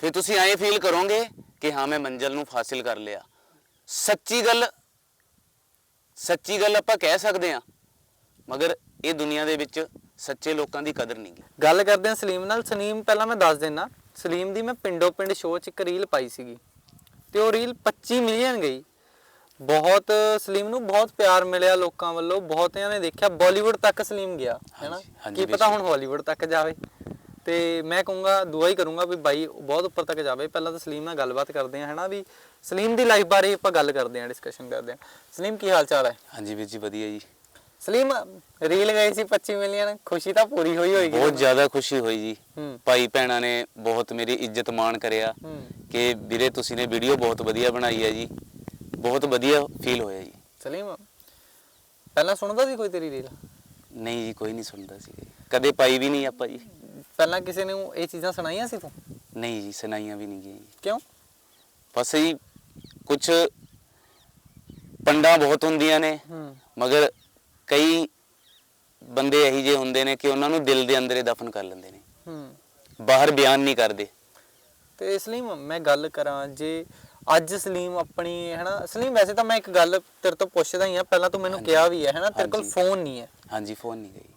ਫਿਰ ਤੁਸੀਂ ਐਂ ਫੀਲ ਕਰੋਗੇ ਕਿ ਹਾਂ ਮੈਂ ਮੰਜ਼ਲ ਨੂੰ ਹਾਸਿਲ ਕਰ ਲਿਆ। ਸੱਚੀ ਗੱਲ ਸੱਚੀ ਗੱਲ ਆਪਾਂ ਕਹਿ ਸਕਦੇ ਆ ਮਗਰ ਇਹ ਦੁਨੀਆ ਦੇ ਵਿੱਚ ਸੱਚੇ ਲੋਕਾਂ ਦੀ ਕਦਰ ਨਹੀਂ ਗੀ। ਗੱਲ ਕਰਦੇ ਹਾਂ ਸਲੀਮ ਨਾਲ। ਸਲੀਮ ਪਹਿਲਾਂ ਮੈਂ ਦੱਸ ਦਿੰਨਾ ਸਲੀਮ ਦੀ ਮੈਂ ਪਿੰਡੋ ਪਿੰਡ ਸ਼ੋਅ 'ਚ ਇੱਕ ਰੀਲ ਪਾਈ ਸੀਗੀ। ਤੇ ਉਹ ਰੀਲ 25 ਮਿਲੀਅਨ ਗਈ। ਬਹੁਤ ਸਲੀਮ ਨੂੰ ਬਹੁਤ ਪਿਆਰ ਮਿਲਿਆ ਲੋਕਾਂ ਵੱਲੋਂ। ਬਹੁਤਿਆਂ ਨੇ ਦੇਖਿਆ ਬਾਲੀਵੁੱਡ ਤੱਕ ਸਲੀਮ ਗਿਆ ਹੈਨਾ ਕੀ ਪਤਾ। ਹੁਣ ਹਾਲੀਵੁੱਡ ਤੱਕ ਜਾਵੇ। ਤੇ ਮੈਂ ਕਹੂੰਗਾ ਦੁਆ ਹੀ ਕਰੂੰਗਾ ਵੀ ਬਾਈ ਬਹੁਤ ਉੱਪਰ ਤੱਕ ਜਾਵੇ। ਪਹਿਲਾਂ ਤਾਂ ਸਲੀਮ ਨਾਲ ਗੱਲਬਾਤ ਕਰਦੇ ਹਾਂ ਹੈਨਾ ਵੀ ਸਲੀਮ ਦੀ ਲਾਈਫ ਬਾਰੇ ਆਪਾਂ ਗੱਲ ਕਰਦੇ ਹਾਂ ਡਿਸਕਸ਼ਨ ਕਰਦੇ ਹਾਂ। ਸਲੀਮ ਕੀ ਹਾਲ ਚਾਲ ਹੈ? ਹਾਂਜੀ ਵੀਰ ਜੀ ਵਧੀਆ ਜੀ। ਸਲੀਮ ਰੀਲ ਗਈ ਸੀ 25 ਮਿਲੀਅਨ ਖੁਸ਼ੀ ਤਾਂ ਪੂਰੀ ਹੋਈ ਹੋਏਗੀ। ਬਹੁਤ ਜ਼ਿਆਦਾ ਖੁਸ਼ੀ ਹੋਈ ਜੀ। ਭਾਈ ਭੈਣਾਂ ਨੇ ਬਹੁਤ ਮੇਰੀ ਇੱਜ਼ਤ ਮਾਣ ਕਰਿਆ ਕਿ ਵੀਰੇ ਤੁਸੀਂ ਨੇ ਵੀਡੀਓ ਬਹੁਤ ਵਧੀਆ ਬਣਾਈ ਹੈ ਜੀ। ਬਹੁਤ ਵਧੀਆ ਫੀਲ ਹੋਇਆ ਜੀ। ਸਲੀਮ ਪਹਿਲਾਂ ਸੁਣਦਾ ਸੀ ਕੋਈ ਤੇਰੀ ਰੀਲ ਨਹੀਂ ਜੀ ਕੋਈ ਨਹੀਂ ਸੁਣਦਾ ਸੀ। ਕਦੇ ਪਾਈ ਵੀ ਨਹੀਂ ਆਪਾਂ ਜੀ। ਪਹਿਲਾਂ ਕਿਸੇ ਨੇ ਇਹ ਚੀਜ਼ਾਂ ਸੁਣਾਈਆਂ ਸੀ ਤੂੰ? ਨਹੀਂ ਜੀ ਸੁਣਾਈਆਂ ਵੀ ਨਹੀਂ ਗਈਆਂ। ਜੀ ਕਿਉਂ? ਬਸ ਜੀ ਕੁਝ ਪੰਡਾਂ ਬਹੁਤ ਹੁੰਦੀਆਂ ਨੇ ਹੂੰ। ਮਗਰ ਕਈ ਬੰਦੇ ਇਹੀ ਜਿਹੇ ਹੁੰਦੇ ਨੇ ਕਿ ਉਹਨਾਂ ਨੂੰ ਦਿਲ ਦੇ ਅੰਦਰ ਹੀ ਦਫਨ ਕਰ ਲੈਂਦੇ ਨੇ। ਹੂੰ। ਬਾਹਰ ਬਿਆਨ ਨਹੀਂ ਕਰਦੇ। ਤੇ ਸਲੀਮ ਮੈਂ ਗੱਲ ਕਰਾਂ ਜੇ ਅੱਜ ਸਲੀਮ ਆਪਣੀ ਹੈਨਾ ਸਲੀਮ ਵੈਸੇ ਤਾਂ ਮੈਂ ਇੱਕ ਗੱਲ ਤੇਰੇ ਤੋਂ ਪੁੱਛਦਾ ਹੀ ਆ ਪਹਿਲਾਂ ਤੂੰ ਮੈਨੂੰ ਹਾਂਜੀ। ਕਿਹਾ ਵੀ ਹੈ ਹੈਨਾ ਤੇਰੇ ਕੋਲ ਹਾਂਜੀ। ਫੋਨ ਨਹੀਂ ਹੈ। ਹਾਂਜੀ ਫੋਨ ਨਹੀਂ ਗਈ।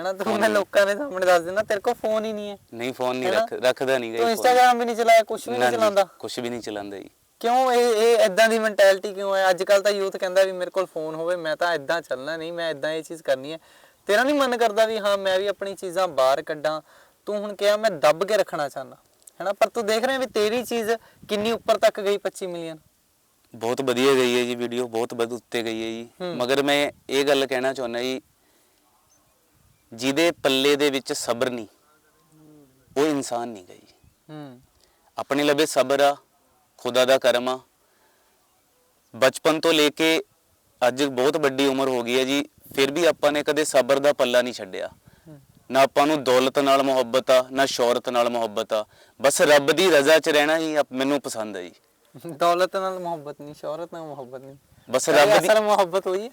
ਹੈਨਾ? ਤੂੰ ਮੈਂ ਲੋਕਾਂ ਦੇ ਸਾਹਮਣੇ ਦੱਸ ਦਿੰਦਾ ਤੇਰੇ ਕੋਲ ਫੋਨ ਹੀ ਨਹੀਂ ਹੈ। ਨਹੀਂ ਫੋਨ ਨਹੀਂ? ਰੱਖ ਰੱਖਦਾ ਨਹੀਂ ਤੂੰ ਗਈ ਇੰਸਟਾਗ੍ਰam ਵੀ ਨਹੀਂ ਚਲਾਇਆ ਕੁਝ ਵੀ ਨਹੀਂ ਚਲਾਉਂਦਾ। ਕੁਝ ਵੀ ਨਹੀਂ ਚਲਾਉਂਦਾ ਜੀ। ਕਿਉਂ? ਇਹ ਇਹ ਇਦਾਂ ਦੀ ਮੈਂਟੈਲਿਟੀ ਕਿਉਂ ਹੈ? ਅੱਜ ਕੱਲ ਤਾਂ ਯੂਥ ਕਹਿੰਦਾ ਵੀ ਮੇਰੇ ਕੋਲ ਫੋਨ ਹੋਵੇ ਮੈਂ ਤਾਂ ਇਦਾਂ ਚੱਲਣਾ ਨਹੀਂ ਮੈਂ ਇਦਾਂ ਇਹ ਚੀਜ਼ ਕਰਨੀ ਹੈ। ਤੇਰਾ ਨਹੀਂ ਮਨ ਕਰਦਾ ਵੀ ਹਾਂ ਮੈਂ ਵੀ ਆਪਣੀ ਚੀਜ਼ਾਂ ਬਾਹਰ ਕੱਢਾਂ। ਤੂੰ ਹੁਣ ਕਿਹਾ ਮੈਂ ਦੱਬ ਕੇ ਰੱਖਣਾ ਚਾਹਨਾ ਹੈਨਾ? ਪਰ ਤੂੰ ਦੇਖ ਰਿਹਾ ਵੀ ਤੇਰੀ ਚੀਜ਼ ਕਿੰਨੀ ਉੱਪਰ ਤੱਕ ਗਈ 25 ਮਿਲੀਅਨ? ਬਹੁਤ ਵਧੀਆ ਗਈ ਹੈ ਜੀ ਵੀਡੀਓ ਬਹੁਤ ਵੱਧ ਉੱਤੇ ਗਈ ਹੈ ਜੀ। ਮਗਰ ਮੈਂ ਇਹ ਗੱਲ ਕਹਿਣਾ ਚਾਹੁੰਦਾ ਜੀ ਜਿਹਦੇ ਪੱਲੇ ਦੇ ਵਿੱਚ ਸਬਰ ਨਹੀਂ ਉਹ ਇਨਸਾਨ ਨਹੀਂ ਗਈ ਹੂੰ। ਆਪਣੇ ਲਵੇ ਸਬਰ ਆ ਖੁਦਾ ਦਾ ਕਰਮ ਆ। ਬਚਪਨ ਤੋਂ ਲੈ ਕੇ ਅੱਜ ਬਹੁਤ ਵੱਡੀ ਉਮਰ ਹੋ ਗਈ ਹੈ ਜੀ ਫਿਰ ਵੀ ਆਪਾਂ ਨੇ ਕਦੇ ਸਬਰ ਦਾ ਪੱਲਾ ਨਹੀਂ ਛੱਡਿਆ। ਨਾ ਆਪਾਂ ਨੂੰ ਦੌਲਤ ਨਾਲ ਮੁਹੱਬਤ ਆ ਨਾ ਸ਼ੌਹਰਤ ਨਾਲ ਮੁਹੱਬਤ ਆ। ਬਸ ਰੱਬ ਦੀ ਰਜ਼ਾ 'ਚ ਰਹਿਣਾ ਹੀ ਆਪ- ਮੈਨੂੰ ਪਸੰਦ ਹੈ ਜੀ। ਦੌਲਤ ਨਾਲ ਮੁਹੱਬਤ ਨਹੀਂ ਸ਼ੌਹਰਤ ਨਾਲ ਮੁਹੱਬਤ ਨਹੀਂ। ਬਸ ਰੱਬ ਦੀ ਅਸਲ ਮੁਹੱਬਤ ਹੋਈ ਹੈ।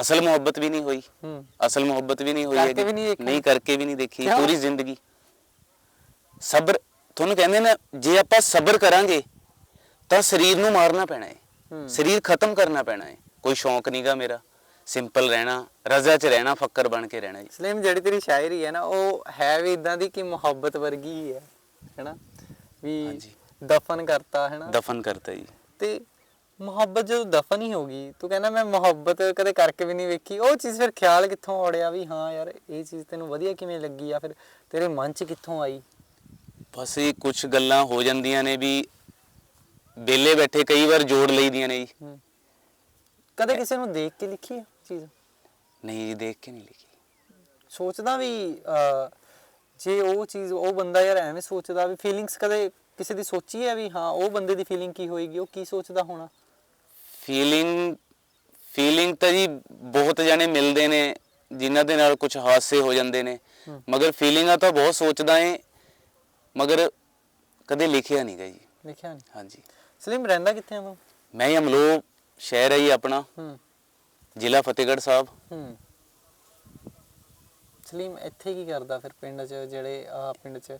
ਅਸਲ ਮੁਹੱਬਤ ਵੀ ਨਹੀਂ ਹੋਈ। ਹੂੰ। ਅਸਲ ਮੁਹੱਬਤ ਵੀ ਨਹੀਂ ਹੋਈ ਕਰਕੇ ਹੈਗੀ। ਵੀ ਨਹੀਂ ਦੇਖੀ? ਨਹੀਂ ਕਰਕੇ ਵੀ ਨਹੀਂ ਦੇਖੀ। ਕਿਉਂ? ਪੂਰੀ ਜ਼ਿੰਦਗੀ। ਸਬਰ ਤੁਹਾਨੂੰ ਕਹਿੰਦੇ ਨਾ ਜੇ ਆਪਾਂ ਸਬਰ ਕਰਾਂਗੇ ਤਾਂ ਸਰੀਰ ਨੂੰ ਮਾਰਨਾ ਪੈਣਾ ਹੈ ਹੂੰ। ਸਰੀਰ ਖਤਮ ਕਰਨਾ ਪੈਣਾ ਹੈ ਕੋਈ ਸ਼ੌਂਕ ਨਹੀਂਗਾ ਮੇਰਾ। ਸਿੰਪਲ ਰਹਿਣਾ ਰਜ਼ਾ 'ਚ ਰਹਿਣਾ ਫੱਕਰ ਬਣ ਕੇ ਰਹਿਣਾ ਜੀ। ਸਲੀਮ ਜਿਹੜੀ ਤੇਰੀ ਸ਼ਾਇਰੀ ਹੈ ਨਾ ਉਹ ਹੈ ਵੀ ਇਦਾਂ ਦੀ ਕਿ ਮੁਹੱਬਤ ਵਰਗੀ ਹੀ ਹੈ ਹੈਨਾ ਵੀ ਹਾਂਜੀ। ਦਫਨ ਕਰਤਾ ਹੈਨਾ ਦਫਨ ਕਰਤਾ ਜੀ। ਤੇ ਮੁਹੱਬਤ ਜਦੋਂ ਦਫਨ ਹੀ ਹੋ ਗਈ ਤੂੰ ਕਹਿੰਦਾ ਮੈਂ ਮੁਹੱਬਤ ਕਦੇ ਕਰਕੇ ਵੀ ਨਹੀਂ ਵੇਖੀ। ਉਹ ਚੀਜ਼ ਫਿਰ ਖਿਆਲ ਕਿੱਥੋਂ ਆੜਿਆ ਵੀ ਹਾਂ ਯਾਰ ਇਹ ਚੀਜ਼ ਤੈਨੂੰ ਵਧੀਆ ਕਿਵੇਂ ਲੱਗੀ ਆ ਫਿਰ ਤੇਰੇ ਮਨ 'ਚ ਕਿੱਥੋਂ ਆਈ? ਬਸ ਇਹ ਕੁਝ ਗੱਲਾਂ ਹੋ ਜਾਂਦੀਆਂ ਨੇ ਵੀ ਵਿਹਲੇ ਬੈਠੇ ਕਈ ਵਾਰ ਜੋੜ ਲਈਦੀਆਂ ਨੇ ਜੀ। ਕਦੇ ਕਿਸੇ ਨੂੰ ਦੇਖ ਕੇ ਲਿਖੀ ਆ ਚੀਜ਼? ਨਹੀਂ ਜੀ ਦੇਖ ਕੇ ਨਹੀਂ ਲਿਖੀ। ਸੋਚਦਾ ਵੀ ਜੇ ਉਹ ਚੀਜ਼ ਉਹ ਬੰਦਾ ਯਾਰ ਐਵੇਂ ਸੋਚਦਾ ਵੀ ਫੀਲਿੰਗਸ ਕਦੇ ਕਿਸੇ ਦੀ ਸੋਚੀ ਹੈ ਵੀ ਹਾਂ ਉਹ ਬੰਦੇ ਦੀ ਫੀਲਿੰਗ ਕੀ ਹੋਏਗੀ ਉਹ ਕੀ ਸੋਚਦਾ ਹੋਣਾ? ਫੀਲਿੰਗ ਫੀਲਿੰਗ ਤਾਂ ਜੀ ਬਹੁਤ ਜਾਣੇ ਮਿਲਦੇ ਨੇ ਜਿਨ੍ਹਾਂ ਦੇ ਨਾਲ ਕੁਝ ਹਾਦਸੇ ਹੋ ਜਾਂਦੇ ਨੇ। ਮਗਰ ਫੀਲਿੰਗਾਂ ਤਾਂ ਬਹੁਤ ਸੋਚਦਾ ਏ ਮਗਰ ਕਦੇ ਲਿਖਿਆ ਨਹੀਂ ਗਾ ਜੀ। ਲਿਖਿਆ ਨਹੀਂ ਹਾਂਜੀ। ਸਲੀਮ ਰਹਿੰਦਾ ਕਿੱਥੇ ਆ ਤੂੰ? ਮੈਂ ਹੀ ਅਮਲੋ ਸ਼ਹਿਰ ਹੈ ਜੀ ਆਪਣਾ। ਹੂੰ। ਜ਼ਿਲ੍ਹਾ ਫਤਿਹਗੜ੍ਹ ਸਾਹਿਬ। ਹੂੰ। ਸਲੀਮ ਇੱਥੇ ਕੀ ਕਰਦਾ ਫਿਰ ਪਿੰਡ 'ਚ ਜਿਹੜੇ ਆ ਪਿੰਡ 'ਚ?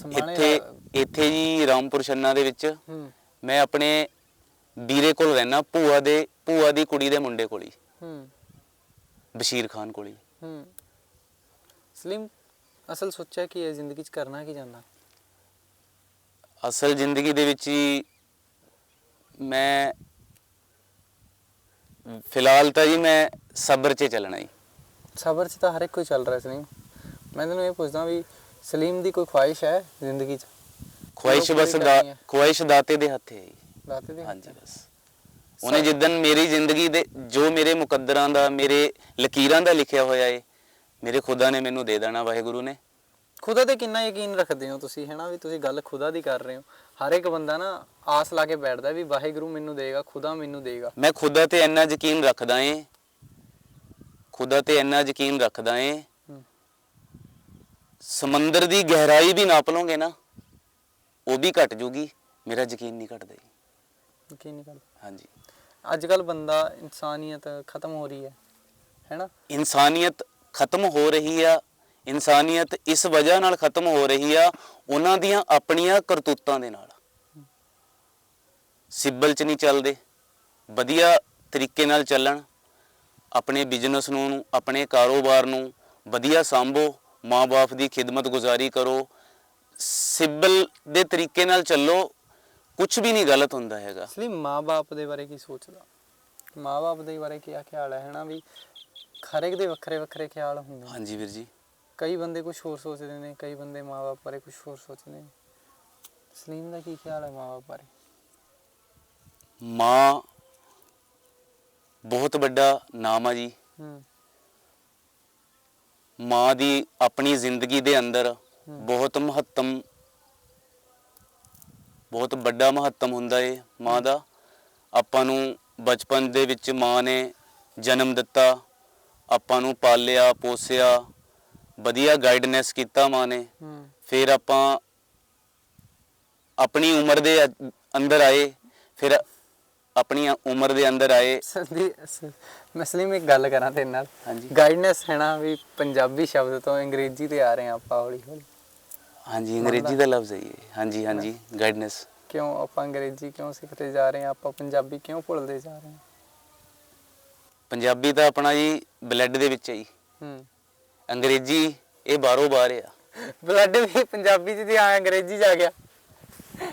ਸਮਾਣੇ ਇੱਥੇ ਇੱਥੇ ਜੀ ਰਾਮਪੁਰ ਛੰਨਾ ਦੇ ਵਿੱਚ। ਹੂੰ। ਮੈਂ ਆਪਣੇ ਵੀਰੇ ਕੋਲ ਰਹਿਣਾ ਭੂਆ ਦੇ ਭੂਆ ਦੀ ਕੁੜੀ ਦੇ ਮੁੰਡੇ ਕੋਲ ਹੀ। ਹੂੰ। ਬਸ਼ੀਰ ਖਾਨ ਕੋਲ ਹੀ। ਹੂੰ। ਸਲੀਮ ਅਸਲ ਸੋਚਿਆ ਕੀ ਹੈ ਜ਼ਿੰਦਗੀ 'ਚ ਕਰਨਾ ਕੀ ਚਾਹੁੰਦਾ? ਅਸਲ ਜ਼ਿੰਦਗੀ ਦੇ ਵਿੱਚ ਹੀ ਮੈਂ ਫਿਲਹਾਲ ਤਾਂ ਜੀ ਮੈਂ ਸਬਰ 'ਚ ਚੱਲਣਾ ਜੀ। ਸਬਰ 'ਚ ਤਾਂ ਹਰ ਇੱਕ ਕੋਈ ਚੱਲ ਰਿਹਾ ਸਲੀਮ। ਮੈਂ ਤੈਨੂੰ ਇਹ ਪੁੱਛਦਾ ਵੀ ਸਲੀਮ ਦੀ ਕੋਈ ਖੁਆਇਸ਼ ਹੈ ਜ਼ਿੰਦਗੀ 'ਚ? ਖੁਆਇਸ਼ ਬਸ ਦਾ। ਖੁਆਇਸ਼ ਦਾਤੇ ਦੇ ਹੱਥੇ ਹੈ ਜੀ। ਹਾਂਜੀ ਬਸ। ਉਹਨੇ ਜਿੱਦਨ ਮੇਰੀ ਜ਼ਿੰਦਗੀ ਦੇ ਜੋ ਮੇਰੇ ਮੁਕੱਦਰਾਂ ਦਾ ਮੇਰੇ ਲਕੀਰਾਂ ਦਾ ਲਿਖਿਆ ਹੋਇਆ ਏ ਮੇਰੇ ਖੁਦਾ ਨੇ ਮੈਨੂੰ ਦੇ ਦੇਣਾ ਵਾਹਿਗੁਰੂ ਨੇ। ਖੁਦਾ ਤੇ ਕਿੰਨਾ ਯਕੀਨ ਰੱਖਦੇ ਹੋ ਤੁਸੀਂ ਹੈਨਾ? ਵੀ ਤੁਸੀਂ ਗੱਲ ਖੁਦਾ ਦੀ ਕਰ ਰਹੇ ਹੋ। ਹਰ ਇੱਕ ਬੰਦਾ ਨਾ ਆਸ ਲਾ ਕੇ ਬੈਠਦਾ ਵੀ ਵਾਹਿਗੁਰੂ ਮੈਨੂੰ ਦੇਗਾ ਖੁਦਾ ਮੈਨੂੰ ਦੇਗਾ। ਮੈਂ ਖੁਦਾ ਤੇ ਇੰਨਾ ਯਕੀਨ ਰੱਖਦਾ ਏ। ਖੁਦਾ ਤੇ ਇੰਨਾ ਯਕੀਨ ਰੱਖਦਾ ਏ। ਸਮੁੰਦਰ ਦੀ ਗਹਿਰਾਈ ਵੀ ਨਾਪ ਲਓਗੇ ਨਾ ਉਹ ਵੀ ਘਟ ਜੂਗੀ ਮੇਰਾ ਯਕੀਨ ਨਹੀਂ ਘਟਦਾ ਜੀ। ਯਕੀਨ ਨਹੀਂ ਕਰਦਾ। ਹਾਂਜੀ। ਅੱਜ ਕੱਲ ਬੰਦਾ ਇਨਸਾਨੀਅਤ ਖਤਮ ਹੋ ਰਹੀ ਹੈ ਹੈਨਾ ਇਨਸਾਨੀਅਤ ਖਤਮ ਹੋ ਰਹੀ ਆ ਇਨਸਾਨੀਅਤ ਇਸ ਵਜ੍ਹਾ ਨਾਲ ਖਤਮ ਹੋ ਰਹੀ ਆ ਉਹਨਾਂ ਦੀਆਂ ਆਪਣੀਆਂ ਕਰਤੂਤਾਂ ਦੇ ਨਾਲ। ਸਿੱਬਲ ਚ ਨਹੀਂ ਚੱਲਦੇ ਵਧੀਆ ਤਰੀਕੇ ਨਾਲ ਚੱਲਣ ਆਪਣੇ ਬਿਜ਼ਨਸ ਨੂੰ ਆਪਣੇ ਕਾਰੋਬਾਰ ਨੂੰ ਵਧੀਆ ਸੰਭੋ ਮਾਂ-ਬਾਪ ਦੀ ਖਿਦਮਤ ਗੁਜ਼ਾਰੀ ਕਰੋ ਸਿੱਬਲ ਦੇ ਤਰੀਕੇ ਨਾਲ ਚੱਲੋ ਕੁਝ ਵੀ ਨਹੀਂ ਗਲਤ ਹੁੰਦਾ ਹੈਗਾ। ਅਸਲੀ ਮਾਂ-ਬਾਪ ਦੇ ਬਾਰੇ ਕੀ ਸੋਚਦਾ? ਮਾਂ-ਬਾਪ ਦੇ ਬਾਰੇ ਕੀ ਖਿਆਲ ਹੈ ਹੈਨਾ ਵੀ ਹਰ ਇੱਕ ਦੇ ਵੱਖਰੇ ਵੱਖਰੇ ਖਿਆਲ ਹੁੰਦੇ ਨੇ। ਹਾਂਜੀ ਵੀਰ ਜੀ। ਕਈ ਬੰਦੇ ਕੁਝ ਹੋਰ ਸੋਚਦੇ ਨੇ ਕਈ ਬੰਦੇ ਮਾਂ-ਬਾਪ ਬਾਰੇ ਕੁਝ ਹੋਰ ਸੋਚਦੇ ਨੇ। ਸਲੀਮ ਦਾ ਕੀ ਖਿਆਲ ਹੈ ਮਾਂ-ਬਾਪ ਬਾਰੇ? ਮਾਂ ਬਹੁਤ ਵੱਡਾ ਨਾਮ ਆ ਜੀ। ਹੂੰ। ਮਾਂ ਦੀ ਆਪਣੀ ਜ਼ਿੰਦਗੀ ਦੇ ਅੰਦਰ ਬਹੁਤ ਮਹੱਤਮ ਬਹੁਤ ਵੱਡਾ ਮਹੱਤਮ ਹੁੰਦਾ ਏ ਮਾਂ ਦਾ। ਆਪਾਂ ਨੂੰ ਬਚਪਨ ਦੇ ਵਿੱਚ ਮਾਂ ਨੇ ਜਨਮ ਦਿੱਤਾ ਆਪਾਂ ਨੂੰ ਪਾਲਿਆ ਪੋਸਿਆ ਵਧੀਆ ਗਾਈਡਨੈਸ ਕੀਤਾ ਮਾਂ ਨੇ। ਫਿਰ ਆਪਾਂ ਆਪਣੀ ਉਮਰ ਦੇ ਅੰਦਰ ਆਏ ਫਿਰ ਆਪਣੀ ਉਮਰ ਦੇ ਅੰਦਰ ਆਏ। ਸੰਦੀ ਮੈਂ ਸਲੀਮ ਇੱਕ ਗੱਲ ਕਰਾਂ ਤੇਰੇ ਨਾਲ। ਗਾਈਡਨੈਸ ਹੈ ਨਾ ਵੀ ਪੰਜਾਬੀ ਸ਼ਬਦ ਤੋਂ ਅੰਗਰੇਜ਼ੀ ਤੇ ਆ ਰਹੇ ਆ ਆਪਾਂ ਹੌਲੀ ਹੌਲੀ ਹਾਂਜੀ ਅੰਗਰੇਜ਼ੀ ਦਾ ਲਫ਼ਜ਼ ਹੈ ਇਹ। ਹਾਂਜੀ ਹਾਂਜੀ ਗਾਈਡਨੈਸ ਕਿਉਂ ਆਪਾਂ ਅੰਗਰੇਜ਼ੀ ਕਿਉਂ ਸਿੱਖਦੇ ਜਾ ਰਹੇ ਆ ਆਪਾਂ ਪੰਜਾਬੀ ਕਿਉਂ ਭੁੱਲਦੇ ਜਾ ਰਹੇ ਆ ਪੰਜਾਬੀ ਤਾਂ ਆਪਣਾ ਜੀ ਬਲੱਡ ਦੇ ਵਿੱਚ ਹੈ ਜੀ। ਹੂੰ। ਅੰਗਰੇਜ਼ੀ ਇਹ ਬਾਹਰੋਂ ਬਾਹਰ ਆ। ਬਲੱਡ ਵੀ ਪੰਜਾਬੀ ਚ ਆ ਅੰਗਰੇਜ਼ੀ ਆ ਗਿਆ।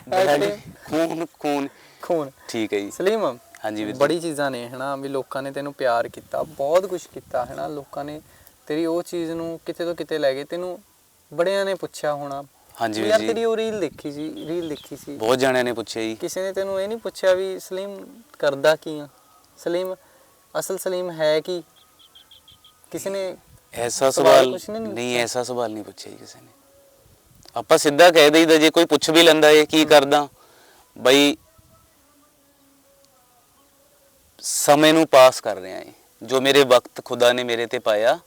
Blood, ਖੂਨ ਖੂਨ। ਖੂਨ। ਠੀਕ ਹੈ ਜੀ। ਸਲੀਮ ਹਾਂਜੀ ਵੀਰ ਜੀ। ਬੜੀ ਚੀਜ਼ਾਂ ਨੇ ਹਨਾ ਵੀ ਲੋਕਾਂ ਨੇ ਤੈਨੂੰ ਪਿਆਰ ਕੀਤਾ ਬਹੁਤ ਕੁਝ ਕੀਤਾ ਹਨਾ ਲੋਕਾਂ ਨੇ ਤੇਰੀ ਉਹ ਚੀਜ਼ ਨੂੰ ਕਿਤੇ ਤੋਂ ਕਿਤੇ ਲੈ ਗਏ ਤੈਨੂੰ ਬੜਿਆਂ ਨੇ ਪੁੱਛਿਆ ਹੋਣਾ। ਹਾਂਜੀ ਵੀਰ ਯਾਰ ਜੀ। ਤੇਰੀ ਉਹ ਰੀਲ ਦੇਖੀ ਸੀ ਰੀਲ ਦੇਖੀ ਸੀ। ਬਹੁਤ ਜਾਣਿਆਂ ਨੇ ਪੁੱਛਿਆ ਜੀ। ਕਿਸੇ ਨੇ ਤੈਨੂੰ ਇਹ ਨਹੀਂ ਪੁੱਛਿਆ ਵੀ ਸਲੀਮ ਕਰਦਾ ਕੀ ਆ? ਸਲੀਮ ਅਸਲ ਸਲੀਮ ਹੈ ਕੀ? ਕਿਸੇ ਨੇ ਐਸਾ ਸਵਾਲ ਸਵਾਲ ਕੁਛ ਨਹੀਂ ਨਹੀਂ ਐਸਾ ਸਵਾਲ ਨਹੀਂ ਪੁੱਛਿਆ ਜੀ ਕਿਸੇ ਨੇ। ਆਪਾਂ ਸਿੱਧਾ ਕਹਿ ਦਈਦਾ ਜੇ ਕੋਈ ਪੁੱਛ ਵੀ ਲੈਂਦਾ ਏ ਕੀ ਕਰਦਾ ਬਈ ਸਮੇਂ ਨੂੰ ਪਾਸ ਕਰ ਰਿਹਾ ਏ। ਜੋ ਮੇਰੇ ਵਕਤ ਖੁਦਾ ਨੇ ਮੇਰੇ ਤੇ ਪਾਇਆ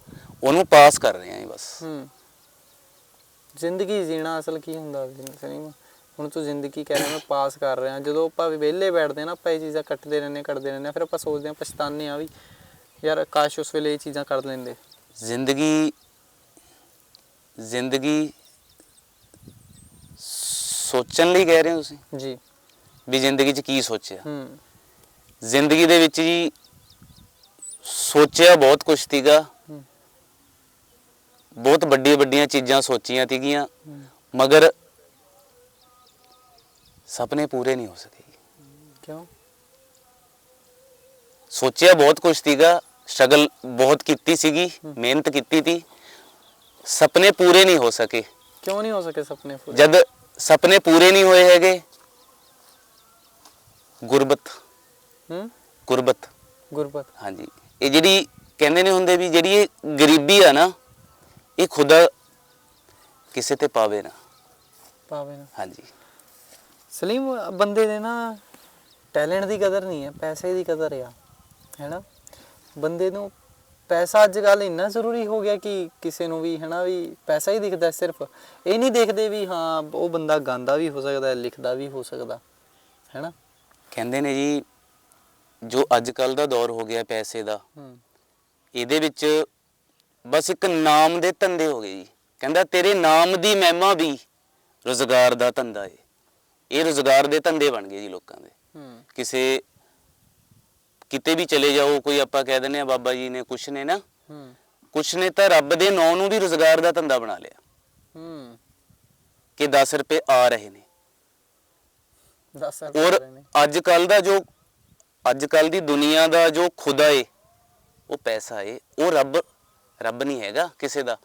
ਉਹਨੂੰ ਪਾਸ ਕਰ ਰਿਹਾ ਏ ਬਸ। ਹੂੰ ਜ਼ਿੰਦਗੀ ਜੀਣਾ ਅਸਲ ਕੀ ਹੁੰਦਾ ਸਲੀਮ ਹੁਣ ਤੂੰ ਜ਼ਿੰਦਗੀ ਕਹਿ ਰਿਹਾ ਮੈਂ ਪਾਸ ਕਰ ਰਿਹਾ। ਜਦੋਂ ਆਪਾਂ ਵਿਹਲੇ ਬੈਠਦੇ ਨਾ ਆਪਾਂ ਇਹ ਚੀਜ਼ਾਂ ਕੱਟਦੇ ਰਹਿੰਦੇ ਕੱਟਦੇ ਰਹਿੰਦੇ ਫਿਰ ਆਪਾਂ ਸੋਚਦੇ ਆ ਪਛਤਾਨੇ ਆ ਵੀ ਯਾਰ ਕਾਸ਼ ਉਸ ਵੇਲੇ ਇਹ ਚੀਜ਼ਾਂ ਕਰ ਲੈਂਦੇ। ਜ਼ਿੰਦਗੀ ਜ਼ਿੰਦਗੀ ਸੋਚਣ ਲਈ ਕਹਿ ਰਹੇ ਹੋ ਤੁਸੀਂ? ਜੀ। ਵੀ ਜ਼ਿੰਦਗੀ 'ਚ ਕੀ ਸੋਚਿਆ? ਹੂੰ। ਜ਼ਿੰਦਗੀ ਦੇ ਵਿੱਚ ਜੀ ਸੋਚਿਆ ਬਹੁਤ ਕੁਝ ਸੀਗਾ। ਬਹੁਤ ਵੱਡੀਆਂ ਵੱਡੀਆਂ ਚੀਜ਼ਾਂ ਸੋਚੀਆਂ ਸੀਗੀਆਂ। ਮਗਰ ਸੁਪਨੇ ਪੂਰੇ ਨਹੀਂ ਹੋ ਸਕੇ। ਕਿਉਂ? ਸੋਚਿਆ ਬਹੁਤ ਕੁਝ ਸੀਗਾ ਸਟਰਗਲ ਬਹੁਤ ਕੀਤੀ ਸੀਗੀ ਮਿਹਨਤ ਕੀਤੀ ਸੀ ਸੁਪਨੇ ਪੂਰੇ ਨਹੀਂ ਹੋ ਸਕੇ। ਕਿਉਂ ਨਹੀਂ ਹੋ ਸਕੇ ਸੁਪਨੇ ਪੂਰੇ? ਜਦ ਸੁਪਨੇ ਪੂਰੇ ਨਹੀਂ ਹੋਏ ਹੈਗੇ ਗੁਰਬਤ। ਹੂੰ? ਗੁਰਬਤ। ਗੁਰਬਤ। ਹਾਂਜੀ। ਇਹ ਜਿਹੜੀ ਕਹਿੰਦੇ ਨੇ ਹੁੰਦੇ ਵੀ ਜਿਹੜੀ ਇਹ ਗਰੀਬੀ ਆ ਨਾ ਇਹ ਖੁਦਾ ਕਿਸੇ ਤੇ ਪਾਵੇ ਨਾ। ਪਾਵੇ ਨਾ। ਹਾਂਜੀ। ਸਲੀਮ ਬੰਦੇ ਦੇ ਨਾ ਟੈਲੈਂਟ ਦੀ ਕਦਰ ਨਹੀਂ ਹੈ ਪੈਸੇ ਦੀ ਕਦਰ ਆ ਹੈਨਾ ਬੰਦੇ ਨੂੰ ਪੈਸਾ ਅੱਜ ਕੱਲ ਇੰਨਾ ਜ਼ਰੂਰੀ ਹੋ ਗਿਆ ਕਿ ਕਿਸੇ ਨੂੰ ਵੀ ਹੈਨਾ ਵੀ ਪੈਸਾ ਹੀ ਦਿਖਦਾ ਸਿਰਫ। ਇਹ ਨਹੀਂ ਦੇਖਦੇ ਵੀ ਹਾਂ ਉਹ ਬੰਦਾ ਗਾਉਂਦਾ ਵੀ ਹੋ ਸਕਦਾ ਲਿਖਦਾ ਵੀ ਹੋ ਸਕਦਾ ਹੈਨਾ ਕਹਿੰਦੇ ਨੇ ਜੀ ਜੋ ਅੱਜ ਕੱਲ ਦਾ ਦੌਰ ਹੋ ਗਿਆ ਪੈਸੇ ਦਾ ਹੂੰ। ਇਹਦੇ ਵਿੱਚ ਬਸ ਇੱਕ ਨਾਮ ਦੇ ਧੰਦੇ ਹੋ ਗਏ ਜੀ। ਕਹਿੰਦਾ ਤੇਰੇ ਨਾਮ ਦੀ ਮਹਿਮਾ ਵੀ ਰੋਜ਼ਗਾਰ ਦਾ ਧੰਦਾ ਏ। ਇਹ ਰੋਜ਼ਗਾਰ ਦੇ ਧੰਦੇ ਬਣ ਗਏ ਜੀ ਲੋਕਾਂ ਦੇ। ਕਿਸੇ ਕਿਤੇ ਵੀ ਚਲੇ ਜਾਓ ਕੋਈ ਆਪਾਂ ਕਹਿ ਦਿੰਦੇ ਆ ਬਾਬਾ ਜੀ ਨੇ ਕੁਛ ਨੇ ਨਾ ਕੁਛ ਨੇ ਤਾਂ ਰੱਬ ਦੇ ਨਾਂ ਨੂੰ ਵੀ ਰੋਜ਼ਗਾਰ ਦਾ ਧੰਦਾ ਬਣਾ ਲਿਆ। ਹੂੰ। ਕਿ 10 ਰੁਪਏ ਆ ਰਹੇ ਨੇ। ਔਰ ਅੱਜ ਕੱਲ ਦਾ ਜੋ ਅੱਜ ਕੱਲ ਦੀ ਦੁਨੀਆ ਦਾ ਜੋ ਖੁਦਾ ਏ ਉਹ ਪੈਸਾ ਏ ਉਹ ਰੱਬ ਰੱਬ ਨਹੀਂ ਹੈਗਾ ਕਿਸੇ ਦਾ।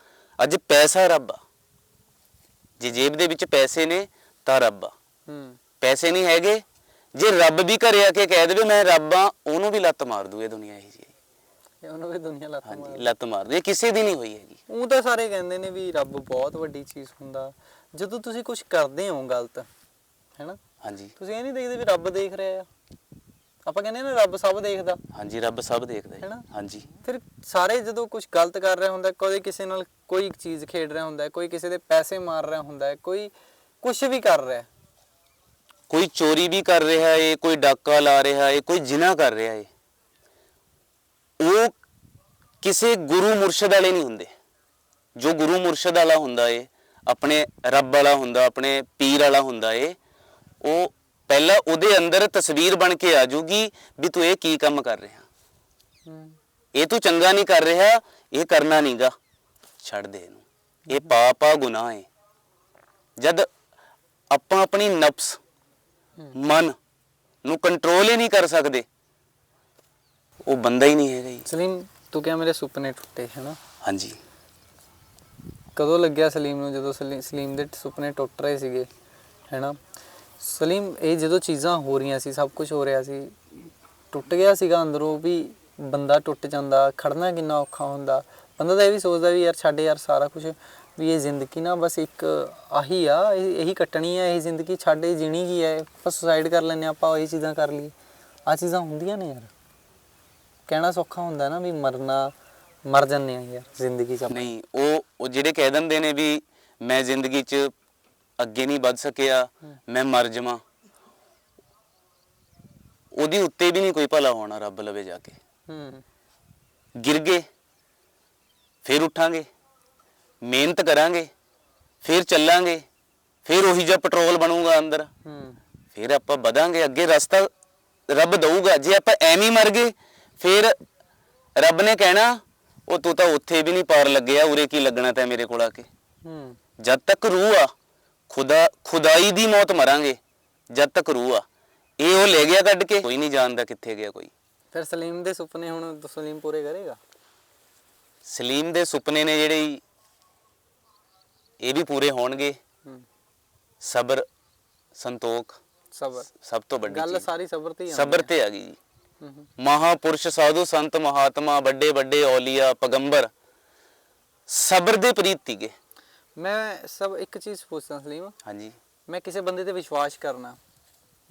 ਅੱਜ ਪੈਸਾ ਰੱਬ ਆ। ਜੇ ਜੇਬ ਦੇ ਵਿੱਚ ਪੈਸੇ ਨੇ ਤਾਂ ਰੱਬ ਆ। ਹੂੰ। ਪੈਸੇ ਨਹੀਂ ਹੈਗੇ ਜੇ ਰੱਬ ਵੀ ਘਰੇ ਆ ਕੇ ਕਹਿ ਦੇਵੇ ਮੈਂ ਰੱਬ ਆ ਉਹਨੂੰ ਵੀ ਲੱਤ ਮਾਰ ਦੂ ਇਹ ਦੁਨੀਆ ਇਹ ਜੀ ਉਹਨੂੰ ਵੀ ਦੁਨੀਆ ਲੱਤ ਹਾਂਜੀ ਮਾਰ ਲੱਤ ਮਾਰ ਦੂ। ਇਹ ਕਿਸੇ ਦੀ ਨਹੀਂ ਹੋਈ ਹੈਗੀ। ਉਹ ਤਾਂ ਸਾਰੇ ਕਹਿੰਦੇ ਨੇ ਵੀ ਰੱਬ ਬਹੁਤ ਵੱਡੀ ਚੀਜ਼ ਹੁੰਦਾ। ਜਦੋਂ ਤੁਸੀਂ ਕੁਝ ਕਰਦੇ ਹੋ ਗਲਤ ਹੈਨਾ? ਹਾਂਜੀ। ਤੁਸੀਂ ਇਹ ਨਹੀਂ ਦੇਖਦੇ ਵੀ ਰੱਬ ਦੇਖ ਰਿਹਾ ਆ? ਆਪਾਂ ਕਹਿੰਦੇ ਨਾ ਰੱਬ ਸਭ ਦੇਖਦਾ ਹਾਂਜੀ ਰੱਬ ਸਭ ਦੇਖਦਾ ਹੈਨਾ? ਜੀ ਹਾਂਜੀ ਫਿਰ ਸਾਰੇ ਜਦੋਂ ਕੁਝ ਗਲਤ ਕਰ ਰਿਹਾ ਹੁੰਦਾ ਕੋਈ ਕਿਸੇ ਨਾਲ ਕੋਈ ਚੀਜ਼ ਖੇਡ ਰਿਹਾ ਹੁੰਦਾ ਹੈ, ਕੋਈ ਕਿਸੇ ਦੇ ਪੈਸੇ ਮਾਰ ਰਿਹਾ ਹੁੰਦਾ ਹੈ, ਕੋਈ ਕੁਝ ਵੀ ਕਰ ਰਿਹਾ ਹੈ। ਕੋਈ ਚੋਰੀ ਵੀ ਕਰ ਰਿਹਾ ਏ ਕੋਈ ਡਾਕਾ ਲਾ ਰਿਹਾ ਏ ਕੋਈ ਜਿਨਾ ਕਰ ਰਿਹਾ ਏ ਉਹ ਕਿਸੇ ਗੁਰੂ ਮੁਰਸ਼ਿਦ ਵਾਲੇ ਨਹੀਂ ਹੁੰਦੇ ਜੋ ਗੁਰੂ ਮੁਰਸ਼ਿਦ ਵਾਲਾ ਹੁੰਦਾ ਏ ਆਪਣੇ ਰੱਬ ਵਾਲਾ ਹੁੰਦਾ ਆਪਣੇ ਪੀਰ ਵਾਲਾ ਹੁੰਦਾ ਏ ਉਹ ਪਹਿਲਾਂ ਉਹਦੇ ਅੰਦਰ ਤਸਵੀਰ ਬਣ ਕੇ ਆ ਜਾਊਗੀ ਵੀ ਤੂੰ ਇਹ ਕੀ ਕੰਮ ਕਰ ਰਿਹਾ। ਹੂੰ। ਇਹ ਤੂੰ ਚੰਗਾ ਨਹੀਂ ਕਰ ਰਿਹਾ ਇਹ ਕਰਨਾ ਨਹੀਂਗਾ। ਛੱਡ ਦੇ ਇਹਨੂੰ। ਇਹ ਪਾਪ ਆ ਗੁਨਾਹ ਹੈ ਜਦ ਆਪਾਂ ਆਪਣੀ ਨਫਸ ਮਨ ਨੂੰ ਕੰਟਰੋਲ ਹੀ ਨਹੀਂ ਕਰ ਸਕਦੇ ਉਹ ਬੰਦਾ ਹੀ ਨਹੀਂ ਹੈਗਾ ਜੀ। ਸਲੀਮ ਤੂੰ ਕਿਹਾ ਮੇਰੇ ਸੁਪਨੇ ਟੁੱਟੇ ਹੈਨਾ? ਹਾਂਜੀ। ਕਦੋਂ ਲੱਗਿਆ ਸਲੀਮ ਨੂੰ ਜਦੋਂ ਸਲੀ- ਸਲੀਮ ਦੇ ਸੁਪਨੇ ਟੁੱਟ ਰਹੇ ਸੀਗੇ ਹੈਨਾ? ਸਲੀਮ ਇਹ ਜਦੋਂ ਚੀਜ਼ਾਂ ਹੋ ਰਹੀਆਂ ਸੀ ਸਭ ਕੁਝ ਹੋ ਰਿਹਾ ਸੀ ਟੁੱਟ ਗਿਆ ਸੀਗਾ ਅੰਦਰੋਂ ਵੀ ਬੰਦਾ ਟੁੱਟ ਜਾਂਦਾ ਖੜਨਾ ਕਿੰਨਾ ਔਖਾ ਹੁੰਦਾ। ਬੰਦਾ ਤਾਂ ਇਹ ਵੀ ਸੋਚਦਾ ਵੀ ਯਾਰ ਛੱਡ ਯਾਰ ਸਾਰਾ ਕੁਝ ਵੀ ਇਹ ਜ਼ਿੰਦਗੀ ਨਾ ਬਸ ਇੱਕ ਆਹੀ ਆ ਇਹ- ਇਹੀ ਕੱਟਣੀ ਆ ਇਹ ਜ਼ਿੰਦਗੀ ਛੱਡ ਇਹ ਜੀਣੀ ਕੀ ਹੈ ਆਪਾਂ ਸੁਸਾਈਡ ਕਰ ਲੈਂਦੇ ਹਾਂ, ਆਪਾਂ ਇਹੀ ਚੀਜ਼ਾਂ ਕਰ ਲਈਏ। ਆ ਚੀਜ਼ਾਂ ਹੁੰਦੀਆਂ ਨੇ ਯਾਰ। ਕਹਿਣਾ ਸੌਖਾ ਹੁੰਦਾ ਨਾ ਵੀ ਮਰਨਾ ਮਰ ਜੰਨੇ ਆ ਯਾਰ ਜ਼ਿੰਦਗੀ ਚ ਆਪਾਂ। ਨਹੀਂ ਉਹ ਉਹ ਜਿਹੜੇ ਕਹਿ ਦਿੰਦੇ ਨੇ ਵੀ ਮੈਂ ਜ਼ਿੰਦਗੀ 'ਚ ਅੱਗੇ ਨਹੀਂ ਵੱਧ ਸਕਿਆ ਮੈਂ ਮਰ ਜਾਵਾਂ। ਉਹਦੀ ਉੱਤੇ ਵੀ ਨਹੀਂ ਕੋਈ ਭਲਾ ਹੋਣਾ ਰੱਬ ਲਵੇ ਜਾ ਕੇ। ਹੂੰ। ਗਿਰ ਗਏ ਫਿਰ ਉੱਠਾਂਗੇ ਮਿਹਨਤ ਕਰਾਂਗੇ ਫਿਰ ਚੱਲਾਂਗੇ ਫਿਰ ਉਹੀ ਜਿਹਾ ਪੈਟਰੋਲ ਬਣੂਗਾ ਅੰਦਰ। ਹੂੰ। ਫਿਰ ਆਪਾਂ ਵਧਾਂਗੇ ਅੱਗੇ ਰਸਤਾ ਰੱਬ ਦਊਗਾ। ਜੇ ਆਪਾਂ ਐਵੇਂ ਮਰ ਗਏ ਫਿਰ ਰੱਬ ਨੇ ਕਹਿਣਾ ਉਹ ਤੂੰ ਤਾਂ ਉੱਥੇ ਵੀ ਨਹੀਂ ਪਾਰ ਲੱਗਿਆ ਉਰੇ ਕੀ ਲੱਗਣਾ ਤੈ ਮੇਰੇ ਕੋਲ ਆ ਕੇ? ਹੂੰ। ਜਦ ਤੱਕ ਰੂਹ ਆ ਖੁਦਾ ਖੁਦਾਈ ਦੀ ਮੌਤ ਮਰਾਂਗੇ ਜਦ ਤੱਕ ਰੂਹ ਆ। ਇਹ ਉਹ ਲੈ ਗਿਆ ਕੱਢ ਕੇ ਕੋਈ ਨਹੀਂ ਜਾਣਦਾ ਕਿੱਥੇ ਗਿਆ ਕੋਈ। ਫਿਰ ਸਲੀਮ ਦੇ ਸੁਪਨੇ ਹੁਣ ਸਲੀਮ ਪੂਰੇ ਕਰੇਗਾ? ਸਲੀਮ ਦੇ ਸੁਪਨੇ ਨੇ ਜਿਹੜੇ ਇਹ ਵੀ ਪੂਰੇ ਹੋਣਗੇ। ਸਬਰ ਸੰਤੋਖ ਸਬਰ। ਸਭ ਤੋਂ ਵੱਡੀ ਗੱਲ ਸਾਰੀ ਸਬਰ ਤੇ ਹੀ ਆਉਂਦੀ ਸਬਰ। ਤੇ ਆ ਗਈ ਜੀ। ਮਹਾਪੁਰਸ਼ ਸਾਧੂ ਸੰਤ ਮਹਾਤਮਾ ਵੱਡੇ ਵੱਡੇ ਔਲੀਆ ਪਗੰਬਰ ਸਬਰ ਦੇ ਪ੍ਰੀਤ ਤੀਗੇ ਮੈਂ ਸਭ ਇੱਕ ਚੀਜ਼ ਪੁੱਛਦਾ ਸਲੀਮ। ਹਾਂਜੀ। ਮੈਂ ਕਿਸੇ ਬੰਦੇ ਤੇ ਵਿਸ਼ਵਾਸ ਕਰਨਾ।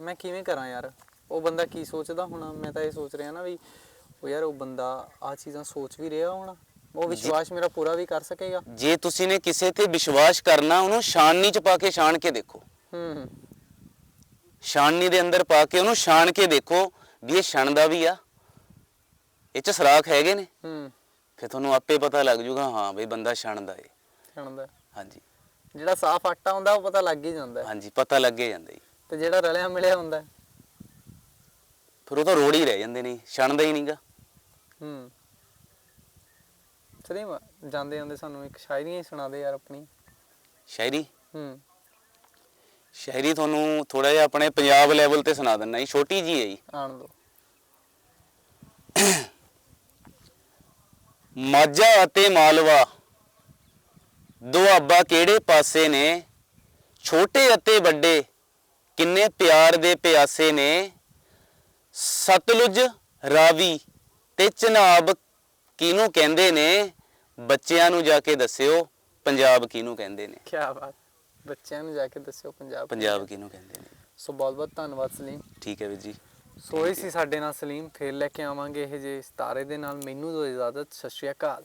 ਮੈਂ ਕਿਵੇਂ ਕਰਾਂ ਯਾਰ? ਉਹ ਬੰਦਾ ਕੀ ਸੋਚਦਾ ਹੋਣਾ? ਮੈਂ ਤਾਂ ਇਹ ਸੋਚ ਰਿਹਾ ਨਾ ਵੀ ਉਹ ਯਾਰ ਉਹ ਬੰਦਾ ਆ ਚੀਜ਼ਾਂ ਸੋਚ ਵੀ ਰਿਹਾ ਹੋਣਾ। ਉਹ ਵਿਸ਼ਵਾਸ ਮੇਰਾ ਪੂਰਾ ਵੀ ਕਰ ਸਕੇਗਾ। ਜੇ ਤੁਸੀਂ ਨੇ ਕਿਸੇ ਤੇ ਵਿਸ਼ਵਾਸ ਕਰਨਾ ਉਹਨੂੰ ਛਾਨਣੀ ਚ ਪਾ ਕੇ ਛਾਣ ਕੇ ਦੇਖੋ। ਹੂੰ। ਛਾਨਣੀ ਦੇ ਅੰਦਰ ਪਾ ਕੇ ਉਹਨੂੰ ਛਾਣ ਕੇ ਦੇਖੋ ਵੀ ਇਹ ਛਣਦਾ ਵੀ ਆ। ਇਹ ਚ ਸਰਾਖ ਹੈਗੇ ਨੇ। ਹੂੰ। ਫਿਰ ਤੁਹਾਨੂੰ ਆਪੇ ਪਤਾ ਲੱਗ ਜੂਗਾ ਹਾਂ ਬਈ ਬੰਦਾ ਛਣਦਾ ਏ। ਸੁਣਦਾ ਹਾਂਜੀ। ਜਿਹੜਾ ਸਾਫ਼ ਆਟਾ ਹੁੰਦਾ ਉਹ ਪਤਾ ਲੱਗ ਹੀ ਜਾਂਦਾ। ਹਾਂਜੀ ਪਤਾ ਲੱਗੇ ਜਾਂਦਾ ਜੀ। ਤੇ ਜਿਹੜਾ ਰਲਿਆ ਮਿਲਿਆ ਹੁੰਦਾ ਫਿਰ ਉਹ ਤਾਂ ਰੋੜ ਹੀ ਰਹਿ ਜਾਂਦੇ ਨੇ ਛਣਦਾ ਹੀ ਨਹੀਂਗਾ ਹੂੰ। ਸਲੀਮ ਜਾਂਦੇ ਜਾਂਦੇ ਸਾਨੂੰ ਇੱਕ ਸ਼ਾਇਰੀ ਹੀ ਸੁਣਾ ਦੇ ਯਾਰ ਆਪਣੀ। ਸ਼ਾਇਰੀ? ਹੂੰ। ਸ਼ਾਇਰੀ ਤੁਹਾਨੂੰ ਥੋੜਾ ਜਿਹਾ ਆਪਣੇ ਪੰਜਾਬ ਲੈਵਲ ਤੇ ਸੁਣਾ ਦਿੰਦਾ ਜੀ ਛੋਟੀ ਜੀ ਹੈ ਜੀ। ਆਣ ਦੋ। ਮਾਝਾ ਅਤੇ ਮਾਲਵਾ। ਦੁਆਬਾ ਕਿਹੜੇ ਪਾਸੇ ਨੇ? ਛੋਟੇ ਅਤੇ ਵੱਡੇ ਕਿੰਨੇ ਪਿਆਰ ਦੇ ਪਿਆਸੇ ਨੇ? ਸਤਲੁਜ ਰਾਵੀ ਤੇ ਚਨਾਬ ਕਿਹਨੂੰ ਕਹਿੰਦੇ ਨੇ? ਬੱਚਿਆਂ ਨੂੰ ਜਾ ਕੇ ਦੱਸਿਓ ਪੰਜਾਬ ਕਿਹਨੂੰ ਕਹਿੰਦੇ ਨੇ? ਕੀ ਬਾਤ ਬੱਚਿਆਂ ਨੂੰ ਜਾ ਕੇ ਦੱਸਿਓ ਪੰਜਾਬ ਪੰਜਾਬ ਕਿਹਨੂੰ ਕਹਿੰਦੇ ਨੇ? ਸੋ ਬਹੁਤ ਬਹੁਤ ਧੰਨਵਾਦ ਸਲੀਮ। ਠੀਕ ਹੈ ਵੀਰ ਜੀ। ਸੋ ਇਹ ਸੀ ਸਾਡੇ ਨਾਲ ਸਲੀਮ ਫੇਰ ਲੈ ਕੇ ਆਵਾਂਗੇ ਇਹ ਜੇ ਸਿਤਾਰੇ ਦੇ ਨਾਲ। ਮੈਨੂੰ ਦੋ ਇਜਾਜ਼ਤ ਸਤਿ ਸ਼੍ਰੀ ਅਕਾਲ।